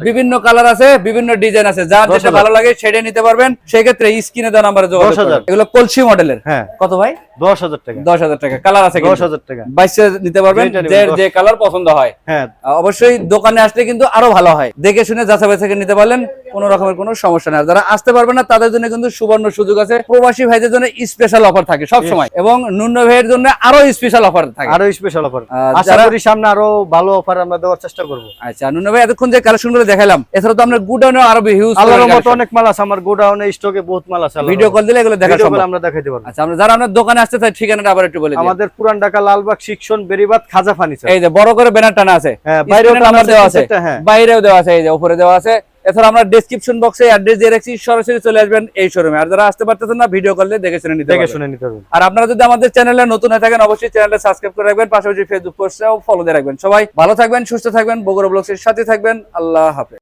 বিভিন্ন কালার আছে বিভিন্ন ডিজাইন আছে। যার যেটা ভালো লাগে সেটাই নিতে পারবেন। সেক্ষেত্রে স্ক্রিনে দেওয়া নাম্বারে যোগাযোগ। করবেন। এগুলো কলসি মডেলের। হ্যাঁ। কত ভাই? দশ হাজার টাকা। দশ হাজার টাকা। কালার আছে দশ হাজার টাকা। বাইশে নিতে পারবেন। যে যে কালার পছন্দ হয়। হ্যাঁ। অবশ্যই দোকানে আসলে কিন্তু আরও ভালো হয়। দেখে শুনে যাচাই বাছাই নিতে পারলেন কোনো রকমের কোনো সমস্যা নেই। যারা আসতে পারবেন না তাদের জন্য কিন্তু সুবর্ণ সুযোগ আছে। প্রবাসী ভাইদের জন্য স্পেশাল অফার থাকে সব সময়। এবং নুন্য ভাইয়ের জন্য আরও স্পেশাল অফার থাকে। আরও স্পেশাল অফার আশা করি সামনে আরও ভালো অফার আমরা দেওয়ার চেষ্টা করব। আচ্ছা নুন্য ভাই এতক্ষণ যে কালেকশনগুলো দেখালাম এছাড়া তো আমরা গুডাউনে আরও হিউজ আল্লাহর মতো অনেক মাল আছে আমার গোডাউনে স্টকে বহুত মাল আছে ভিডিও কল দিলে এগুলো দেখা সম্ভব। আমরা দেখাইতে পারব। আচ্ছা আমরা যারা আমাদের দোকানে আসতে চাই ঠিকানাটা আবার একটু বলে দিই। আমাদের পুরান ঢাকা লালবাগ শিক্ষণ বেরিবাদ খাজা ফার্নিচার। এই যে বড় করে ব্যানার টানা আছে। হ্যাঁ বাইরেও আমাদের দেওয়া আছে, আছে হ্যাঁ। বাইরেও দেওয়া আছে এই যে উপরে দেওয়া আছে। এছাড়া আমরা ডেসক্রিপশন বক্সে অ্যাড্রেস দিয়ে রাখছি সরাসরি চলে আসবেন এই শোরুমে আর যারা আসতে পারতেছেন না ভিডিও করলে দেখে শুনে নিতে দেখে শুনে নিতে পারবেন। আর আপনারা যদি আমাদের চ্যানেলে নতুন হয়ে থাকেন অবশ্যই চ্যানেলটা সাবস্ক্রাইব করে রাখবেন পাশাপাশি ফেসবুক পোস্টেও ফলো দিয়ে রাখবেন। সবাই ভালো থাকবেন সুস্থ থাকবেন বগুড়া ব্লগসের সাথে থাকবেন আল্লাহ হাফেজ।